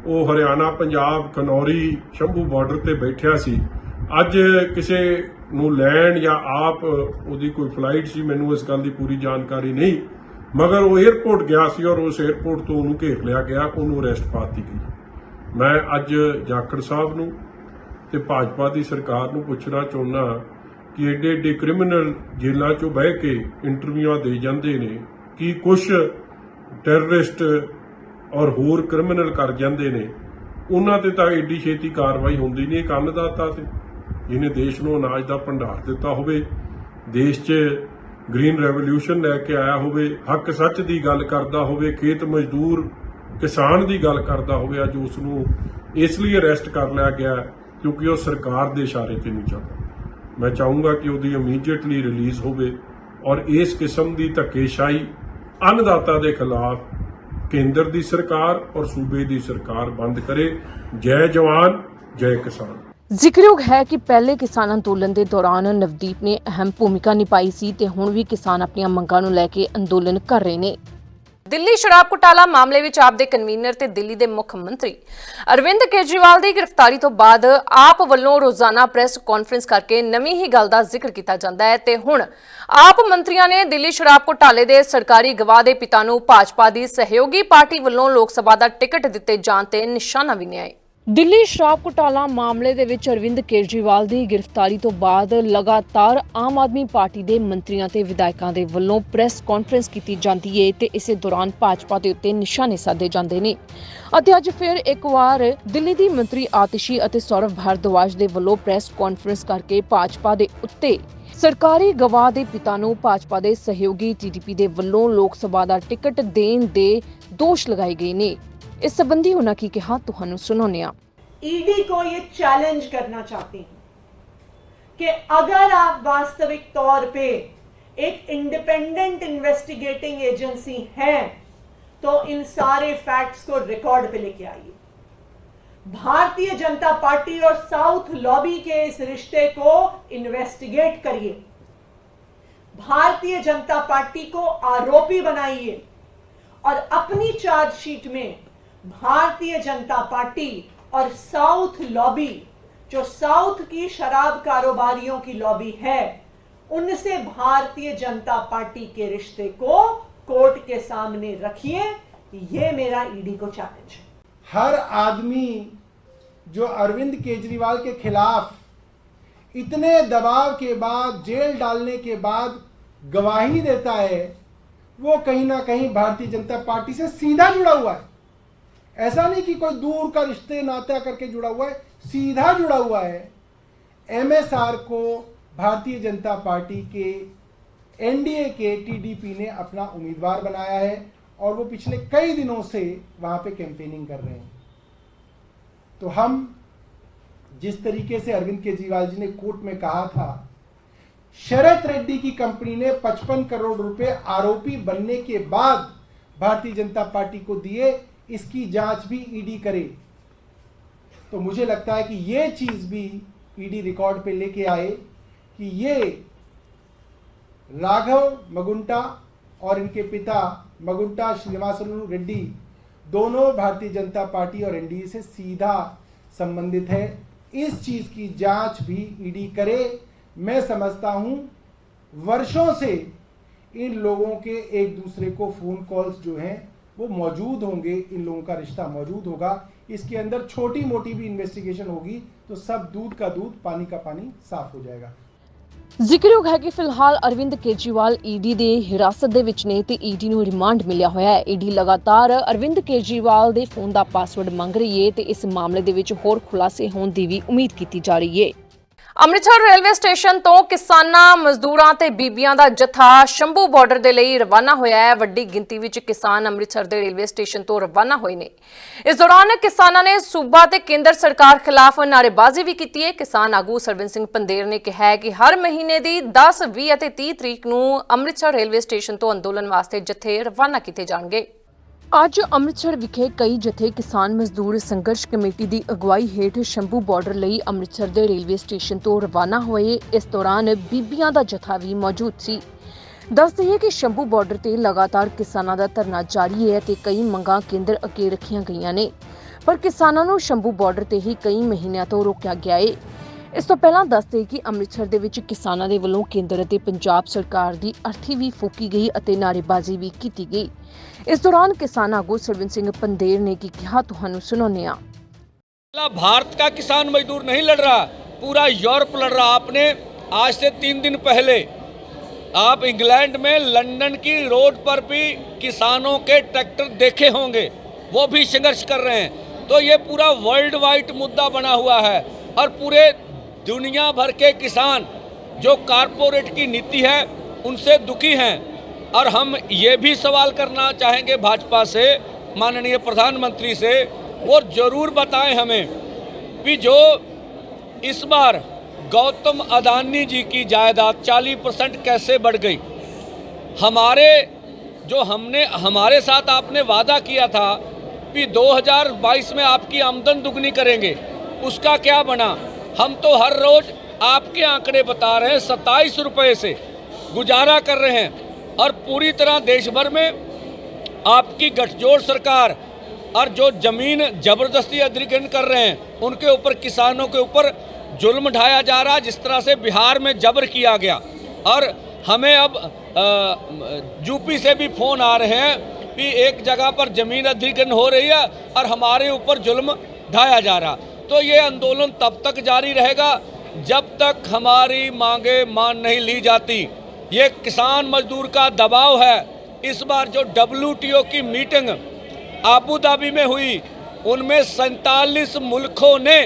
ਉਹ ਹਰਿਆਣਾ, ਪੰਜਾਬ, ਕਨੌਰੀ, ਸ਼ੰਭੂ ਬਾਰਡਰ ਤੇ ਬੈਠਿਆ ਸੀ। ਅੱਜ ਕਿਸੇ ਨੂੰ ਲੈਣ ਜਾਂ ਆਪ ਉਹਦੀ ਕੋਈ ਫਲਾਈਟ ਸੀ, ਮੈਨੂੰ ਇਸ ਗੱਲ ਦੀ ਪੂਰੀ ਜਾਣਕਾਰੀ ਨਹੀਂ। ਮਗਰ ਉਹ 에ਅਰਪੋਰਟ ਗਿਆ ਸੀ ਔਰ ਉਸ 에ਅਰਪੋਰਟ ਤੋਂ ਉਹਨੂੰ ਘੇਰ ਲਿਆ ਗਿਆ, ਉਹਨੂੰ ਅਰੈਸਟ ਪਾਤੀ ਗਈ। ਮੈਂ ਅੱਜ ਜਾਖੜ ਸਾਹਿਬ ਨੂੰ ਤੇ ਭਾਜਪਾ ਦੀ ਸਰਕਾਰ ਨੂੰ ਪੁੱਛਣਾ ਚਾਹੁੰਦਾ ਕਿ ਏਡੇ ਏਡੇ ਕ੍ਰਿਮੀਨਲ ਜੇਲ੍ਹਾਂ 'ਚੋਂ ਬਹਿ ਕੇ ਇੰਟਰਵਿਊਆਂ ਦੇ ਜਾਂਦੇ ਨੇ, ਕੀ ਕੁਝ ਟੈਰਰਿਸਟ ਔਰ ਹੋਰ ਕ੍ਰਿਮੀਨਲ ਕਰ ਜਾਂਦੇ ਨੇ, ਉਹਨਾਂ ਤੇ ਤਾਂ ਏਡੀ ਛੇਤੀ ਕਾਰਵਾਈ ਹੁੰਦੀ ਨਹੀਂ ਇੱਕ ਅੰਨਦਾਤਾ ਤੇ। ਜਿਹਨੇ ਦੇਸ਼ ਨੂੰ ਅਨਾਜ ਦਾ ਭੰਡਾਰ ਦਿੱਤਾ ਹੋਵੇ, ਦੇਸ਼ 'ਚ ਗ੍ਰੀਨ ਰੈਵੋਲੂਸ਼ਨ ਲੈ ਕੇ ਆਇਆ ਹੋਵੇ, ਹੱਕ ਸੱਚ ਦੀ ਗੱਲ ਕਰਦਾ ਹੋਵੇ, ਖੇਤ ਮਜ਼ਦੂਰ, ਕਿਸਾਨ ਦੀ ਗੱਲ ਕਰਦਾ ਹੋਵੇ, ਅੱਜ ਉਸ ਨੂੰ ਇਸ ਲਈ ਅਰੈਸਟ ਕਰ ਲਿਆ ਗਿਆ ਕਿਉਂਕਿ ਉਹ ਸਰਕਾਰ ਦੇ ਇਸ਼ਾਰੇ ਤੇ ਨਹੀਂ ਚੱਲਦਾ। ਮੈਂ ਚਾਹੂੰਗਾ ਕਿ ਉਹਦੀ ਇਮੀਡੀਏਟਲੀ ਰਿਲੀਜ਼ ਹੋਵੇ ਔਰ ਇਸ ਕਿਸਮ ਦੀ ਧੱਕੇਸ਼ਾਹੀ ਅੰਨਦਾਤਾ ਦੇ ਖਿਲਾਫ ਕੇਂਦਰ ਦੀ ਸਰਕਾਰ ਔਰ ਸੂਬੇ ਦੀ ਸਰਕਾਰ ਬੰਦ ਕਰੇ। ਜੈ ਜਵਾਨ, ਜੈ ਕਿਸਾਨ। ਜ਼ਿਕਰਯੋਗ ਹੈ ਕਿ ਪਹਿਲੇ ਕਿਸਾਨ ਅੰਦੋਲਨ ਦੇ ਦੌਰਾਨ ਨਵਦੀਪ ਨੇ ਅਹਿਮ ਭੂਮਿਕਾ ਨਿਭਾਈ ਸੀ ਤੇ ਹੁਣ ਵੀ ਕਿਸਾਨ ਆਪਣੀਆਂ ਮੰਗਾਂ ਨੂੰ ਲੈ ਕੇ ਅੰਦੋਲਨ ਕਰ ਰਹੇ ਨੇ। ਦਿੱਲੀ ਸ਼ਰਾਬ ਘੁਟਾਲਾ ਮਾਮਲੇ ਵਿੱਚ ਆਪ ਦੇ ਕਨਵੀਨਰ ਤੇ ਦਿੱਲੀ ਦੇ ਮੁੱਖ ਮੰਤਰੀ ਅਰਵਿੰਦ ਕੇਜਰੀਵਾਲ ਦੀ ਗ੍ਰਿਫਤਾਰੀ ਤੋਂ ਬਾਅਦ ਆਪ ਵੱਲੋਂ ਰੋਜ਼ਾਨਾ ਪ੍ਰੈਸ ਕਾਨਫਰੰਸ ਕਰਕੇ ਨਵੀਂ ਹੀ ਗੱਲ ਦਾ ਜ਼ਿਕਰ ਕੀਤਾ ਜਾਂਦਾ ਹੈ ਤੇ ਹੁਣ ਆਪ ਮੰਤਰੀਆਂ ਨੇ ਦਿੱਲੀ ਸ਼ਰਾਬ ਘੁਟਾਲੇ ਦੇ ਸਰਕਾਰੀ ਗਵਾਹ ਦੇ ਪਿਤਾ ਨੂੰ ਭਾਜਪਾ ਦੀ ਸਹਿਯੋਗੀ ਪਾਰਟੀ ਵੱਲੋਂ ਲੋਕ ਸਭਾ ਦਾ ਟਿਕਟ ਦਿੱਤੇ ਜਾਣ ਤੇ ਨਿਸ਼ਾਨਾ ਵੀ ਨਿਆਏ। ਦਿੱਲੀ ਸ਼ਰਾਬ ਘੁਟਾਲਾ ਮਾਮਲੇ ਦੇ ਵਿੱਚ ਅਰਵਿੰਦ ਕੇਜਰੀਵਾਲ ਦੀ ਗ੍ਰਿਫਤਾਰੀ ਤੋਂ ਬਾਅਦ ਲਗਾਤਾਰ ਆਮ ਆਦਮੀ ਪਾਰਟੀ ਦੇ ਮੰਤਰੀਆਂ ਤੇ ਵਿਧਾਇਕਾਂ ਦੇ ਵੱਲੋਂ ਪ੍ਰੈਸ ਕਾਨਫਰੰਸ ਕੀਤੀ ਜਾਂਦੀ ਹੈ ਤੇ ਇਸੇ ਦੌਰਾਨ ਭਾਜਪਾ ਦੇ ਉੱਤੇ ਨਿਸ਼ਾਨੇ ਸਾਧੇ ਜਾਂਦੇ ਨੇ। ਅਤੇ ਅੱਜ ਫਿਰ ਇੱਕ ਵਾਰ ਦਿੱਲੀ ਦੀ ਮੰਤਰੀ ਆਤਿਸ਼ੀ ਅਤੇ ਸੌਰਵ ਭਾਰਦਵਾਜ ਦੇ ਵੱਲੋਂ ਪ੍ਰੈਸ ਕਾਨਫਰੰਸ ਕਰਕੇ ਭਾਜਪਾ ਦੇ ਉੱਤੇ ਸਰਕਾਰੀ ਗਵਾਹ ਦੇ ਪਿਤਾ ਨੂੰ ਭਾਜਪਾ ਦੇ ਸਹਿਯੋਗੀ ਟੀਡੀਪੀ ਦੇ ਵੱਲੋਂ ਲੋਕ ਸਭਾ ਦਾ ਟਿਕਟ ਦੇਣ ਦੇ ਦੋਸ਼ ਲਗਾਏ ਗਏ ਨੇ। ਇਸ ਸੰਬੰਧੀ ਉਹਨਾਂ ਕੀ ਕਿਹਾ ਤੁਹਾਨੂੰ ਸੁਣਾਉਂਦੇ ਹਾਂ ईडी को ये चैलेंज करना चाहती हूं कि अगर आप वास्तविक तौर पे एक इंडिपेंडेंट इन्वेस्टिगेटिंग एजेंसी हैं तो इन सारे फैक्ट्स को रिकॉर्ड पे लेके आइए भारतीय जनता पार्टी और साउथ लॉबी के इस रिश्ते को इन्वेस्टिगेट करिए भारतीय जनता पार्टी को आरोपी बनाइए और अपनी चार्जशीट में भारतीय जनता पार्टी और साउथ लॉबी, जो साउथ की शराब कारोबारियों की लॉबी है, उनसे भारतीय जनता पार्टी के रिश्ते को कोर्ट के सामने रखिए। ये मेरा ईडी को चैलेंज है। हर आदमी जो अरविंद केजरीवाल के खिलाफ इतने दबाव के बाद, जेल डालने के बाद गवाही देता है, वो कहीं ना कहीं भारतीय जनता पार्टी से सीधा जुड़ा हुआ है। ऐसा नहीं कि कोई दूर का रिश्ते नाता करके जुड़ा हुआ है, सीधा जुड़ा हुआ है। एमएसआर को भारतीय जनता पार्टी के एनडीए के टीडीपी ने अपना उम्मीदवार बनाया है और वो पिछले कई दिनों से वहाँ पे कैंपेनिंग कर रहे हैं। तो हम जिस तरीके से अरविंद केजरीवाल जी ने कोर्ट में कहा था, शरद रेड्डी की कंपनी ने 55 करोड़ रुपए आरोपी बनने के बाद भारतीय जनता पार्टी को दिए इसकी जाँच भी ईडी करे। तो मुझे लगता है कि ये चीज़ भी ईडी रिकॉर्ड पे लेके आए कि ये राघव मगुंटा और इनके पिता मगुंटा श्रीनिवासलू रेड्डी दोनों भारतीय जनता पार्टी और एनडीए से सीधा संबंधित है। इस चीज़ की जाँच भी ईडी करे। मैं समझता हूँ, वर्षों से इन लोगों के एक दूसरे को फ़ोन कॉल्स जो हैं वो मौजूद होंगे इन लोगों का रिश्ता मौजूद होगा इसके अंदर छोटी मोटी भी इन्वेस्टिगेशन होगी तो सब दूध का दूध पानी का पानी साफ हो जाएगा ਜ਼ਿਕਰਯੋਗ ਹੈ ਕਿ ਫਿਲਹਾਲ ਅਰਵਿੰਦ ਕੇਜਰੀਵਾਲ ਈਡੀ ਦੇ ਹਿਰਾਸਤ ਦੇ ਵਿੱਚ ਨੇ ਤੇ ਈਡੀ ਨੂੰ ਰਿਮਾਂਡ ਮਿਲਿਆ ਹੋਇਆ ਹੈ ਈਡੀ ਲਗਾਤਾਰ ਅਰਵਿੰਦ ਕੇਜਰੀਵਾਲ ਦੇ ਫੋਨ ਦਾ ਪਾਸਵਰਡ ਮੰਗ ਰਹੀ ਹੈ ਤੇ ਇਸ ਮਾਮਲੇ ਦੇ ਵਿੱਚ ਹੋਰ ਖੁਲਾਸੇ ਹੋਣ ਦੀ ਵੀ ਉਮੀਦ ਕੀਤੀ ਜਾ ਰਹੀ ਹੈ ਅੰਮ੍ਰਿਤਸਰ ਰੇਲਵੇ ਸਟੇਸ਼ਨ ਤੋਂ ਕਿਸਾਨਾਂ, ਮਜ਼ਦੂਰਾਂ ਤੇ ਬੀਬੀਆਂ ਦਾ ਜਥਾ ਸ਼ੰਭੂ ਬਾਰਡਰ ਦੇ ਲਈ ਰਵਾਨਾ ਹੋਇਆ ਹੈ। ਵੱਡੀ ਗਿਣਤੀ ਵਿੱਚ ਕਿਸਾਨ ਅੰਮ੍ਰਿਤਸਰ ਦੇ ਰੇਲਵੇ ਸਟੇਸ਼ਨ ਤੋਂ ਰਵਾਨਾ ਹੋਏ ਨੇ। ਇਸ ਦੌਰਾਨ ਕਿਸਾਨਾਂ ਨੇ ਸੂਬਾ ਤੇ ਕੇਂਦਰ ਸਰਕਾਰ ਖਿਲਾਫ ਨਾਅਰੇਬਾਜ਼ੀ ਵੀ ਕੀਤੀ ਹੈ। ਕਿਸਾਨ ਆਗੂ ਸਰਵਿੰਦ ਸਿੰਘ ਪੰਦੇਰ ਨੇ ਕਿਹਾ ਹੈ ਕਿ ਹਰ ਮਹੀਨੇ ਦੀ 10 20 ਅਤੇ 30 ਤਰੀਕ ਨੂੰ ਅੰਮ੍ਰਿਤਸਰ ਰੇਲਵੇ ਸਟੇਸ਼ਨ ਤੋਂ ਅੰਦੋਲਨ ਵਾਸਤੇ ਜਥੇ ਰਵਾਨਾ ਕੀਤੇ ਜਾਣਗੇ। ਅੱਜ ਅੰਮ੍ਰਿਤਸਰ ਵਿਖੇ ਕਈ ਜਥੇ ਕਿਸਾਨ ਮਜ਼ਦੂਰ ਸੰਘਰਸ਼ ਕਮੇਟੀ ਦੀ ਅਗਵਾਈ ਹੇਠ ਸ਼ੰਭੂ ਬਾਰਡਰ ਲਈ ਅੰਮ੍ਰਿਤਸਰ ਦੇ ਰੇਲਵੇ ਸਟੇਸ਼ਨ ਤੋਂ ਰਵਾਨਾ ਹੋਏ। ਇਸ ਦੌਰਾਨ ਬੀਬੀਆਂ ਦਾ ਜਥਾ ਵੀ ਮੌਜੂਦ ਸੀ। ਦੱਸ ਹੈ ਕਿ ਸ਼ੰਭੂ ਬਾਰਡਰ ਤੇ ਲਗਾਤਾਰ ਕਿਸਾਨਾਂ ਦਾ ਧਰਨਾ ਜਾਰੀ ਹੈ ਤੇ ਕਈ ਮੰਗਾਂ ਕੇਂਦਰ ਅੱਗੇ ਰੱਖੀਆਂ ਗਈਆਂ ਨੇ। ਪਰ ਕਿਸਾਨਾਂ ਨੂੰ ਸ਼ੰਭੂ ਬਾਰਡਰ ਤੇ ਹੀ ਕਈ ਮਹੀਨਿਆਂ ਤੋਂ ਰੋਕਿਆ ਗਿਆ ਹੈ ਇਸ ਤੋਂ ਪਹਿਲਾਂ ਦੱਸਦੇ ਕਿ ਅੰਮ੍ਰਿਤਸਰ ਦੇ ਵਿੱਚ ਕਿਸਾਨਾਂ ਦੇ ਵੱਲੋਂ ਕੇਂਦਰ ਅਤੇ ਪੰਜਾਬ ਸਰਕਾਰ ਦੀ ਅਰਥੀ ਵੀ ਫੂਕੀ ਗਈ ਅਤੇ ਨਾਅਰੇਬਾਜ਼ੀ ਵੀ ਕੀਤੀ ਗਈ ਇਸ ਦੌਰਾਨ ਕਿਸਾਨ ਆਗੂ ਸਰਵਿੰਦ ਸਿੰਘ ਪੰਦੇਰ ਨੇ ਕੀ ਕਿਹਾ ਤੁਹਾਨੂੰ ਸੁਣਾਉਂਦੇ ਹਾਂ अकेला भारत का किसान मजदूर नहीं लड़ रहा पूरा यूरोप लड़ रहा आपने आज से तीन दिन पहले आप इंग्लैंड में लंदन की रोड पर भी किसानों के ट्रैक्टर देखे होंगे वो भी संघर्ष कर रहे हैं तो ये पूरा वर्ल्ड वाइड मुद्दा बना हुआ है और पूरे दुनिया भर के किसान जो कारपोरेट की नीति है, उनसे दुखी हैं। और हम ये भी सवाल करना चाहेंगे भाजपा से, माननीय प्रधानमंत्री से, वो ज़रूर बताएँ हमें कि जो इस बार गौतम अदानी जी की जायदाद 40 परसेंट कैसे बढ़ गई। हमारे, जो हमने, हमारे साथ आपने वादा किया था कि 2022 में आपकी आमदन दुगनी करेंगे, उसका क्या बना? हम तो हर रोज आपके आंकड़े बता रहे हैं, सत्ताईस रुपये से गुजारा कर रहे हैं। और पूरी तरह देश भर में आपकी गठजोड़ सरकार और जो ज़मीन ज़बरदस्ती अधिग्रहण कर रहे हैं, उनके ऊपर, किसानों के ऊपर जुल्म ढाया जा रहा है, जिस तरह से बिहार में जबर किया गया। और हमें अब यूपी से भी फ़ोन आ रहे हैं कि एक जगह पर ज़मीन अधिग्रहण हो रही है और हमारे ऊपर जुल्म ढाया जा रहा। तो ये आंदोलन तब तक जारी रहेगा जब तक हमारी मांगे मान नहीं ली जाती। ये किसान मजदूर का दबाव है। इस बार जो डब्ल्यू की मीटिंग आबू धाबी में हुई, उनमें सैतालीस मुल्कों ने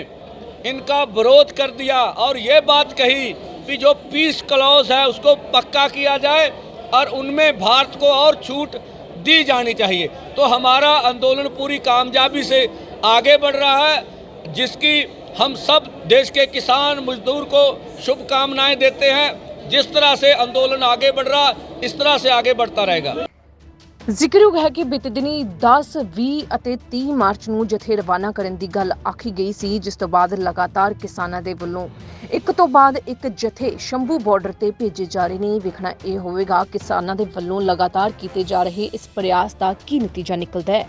इनका विरोध कर दिया और ये बात कही कि जो पीस क्लॉज है, उसको पक्का किया जाए और उनमें भारत को और छूट दी जानी चाहिए। तो हमारा आंदोलन पूरी कामयाबी से आगे बढ़ रहा है। जिसकी हम सब देश के किसान मजदूर को शुभकामनाएं देते हैं जिस तरह से आंदोलन आगे बढ़ रहा इस तरह से आगे बढ़ता रहेगा ਜ਼ਿਕਰਯੋਗ ਹੈ ਕਿ ਬੀਤੇ ਦਿਨੀ 10, 20 ਅਤੇ 30 ਮਾਰਚ ਨੂੰ ਜਥੇ ਰਵਾਨਾ ਕਰਨ ਦੀ ਗੱਲ ਆਖੀ ਗਈ ਸੀ ਜਿਸ ਤੋਂ ਬਾਅਦ ਲਗਾਤਾਰ ਕਿਸਾਨਾਂ ਦੇ ਵੱਲੋਂ ਇੱਕ ਤੋਂ ਬਾਅਦ ਇੱਕ ਜਥੇ ਸ਼ੰਭੂ ਬਾਰਡਰ ਤੇ ਭੇਜੇ ਜਾ ਰਹੇ ਨੇ ਵੇਖਣਾ ਇਹ ਹੋਵੇਗਾ ਕਿਸਾਨਾਂ ਦੇ ਵੱਲੋਂ ਲਗਾਤਾਰ ਕੀਤੇ ਜਾ ਰਹੇ ਇਸ ਪ੍ਰਯਾਸ ਦਾ ਕੀ ਨਤੀਜਾ ਨਿਕਲਦਾ ਹੈ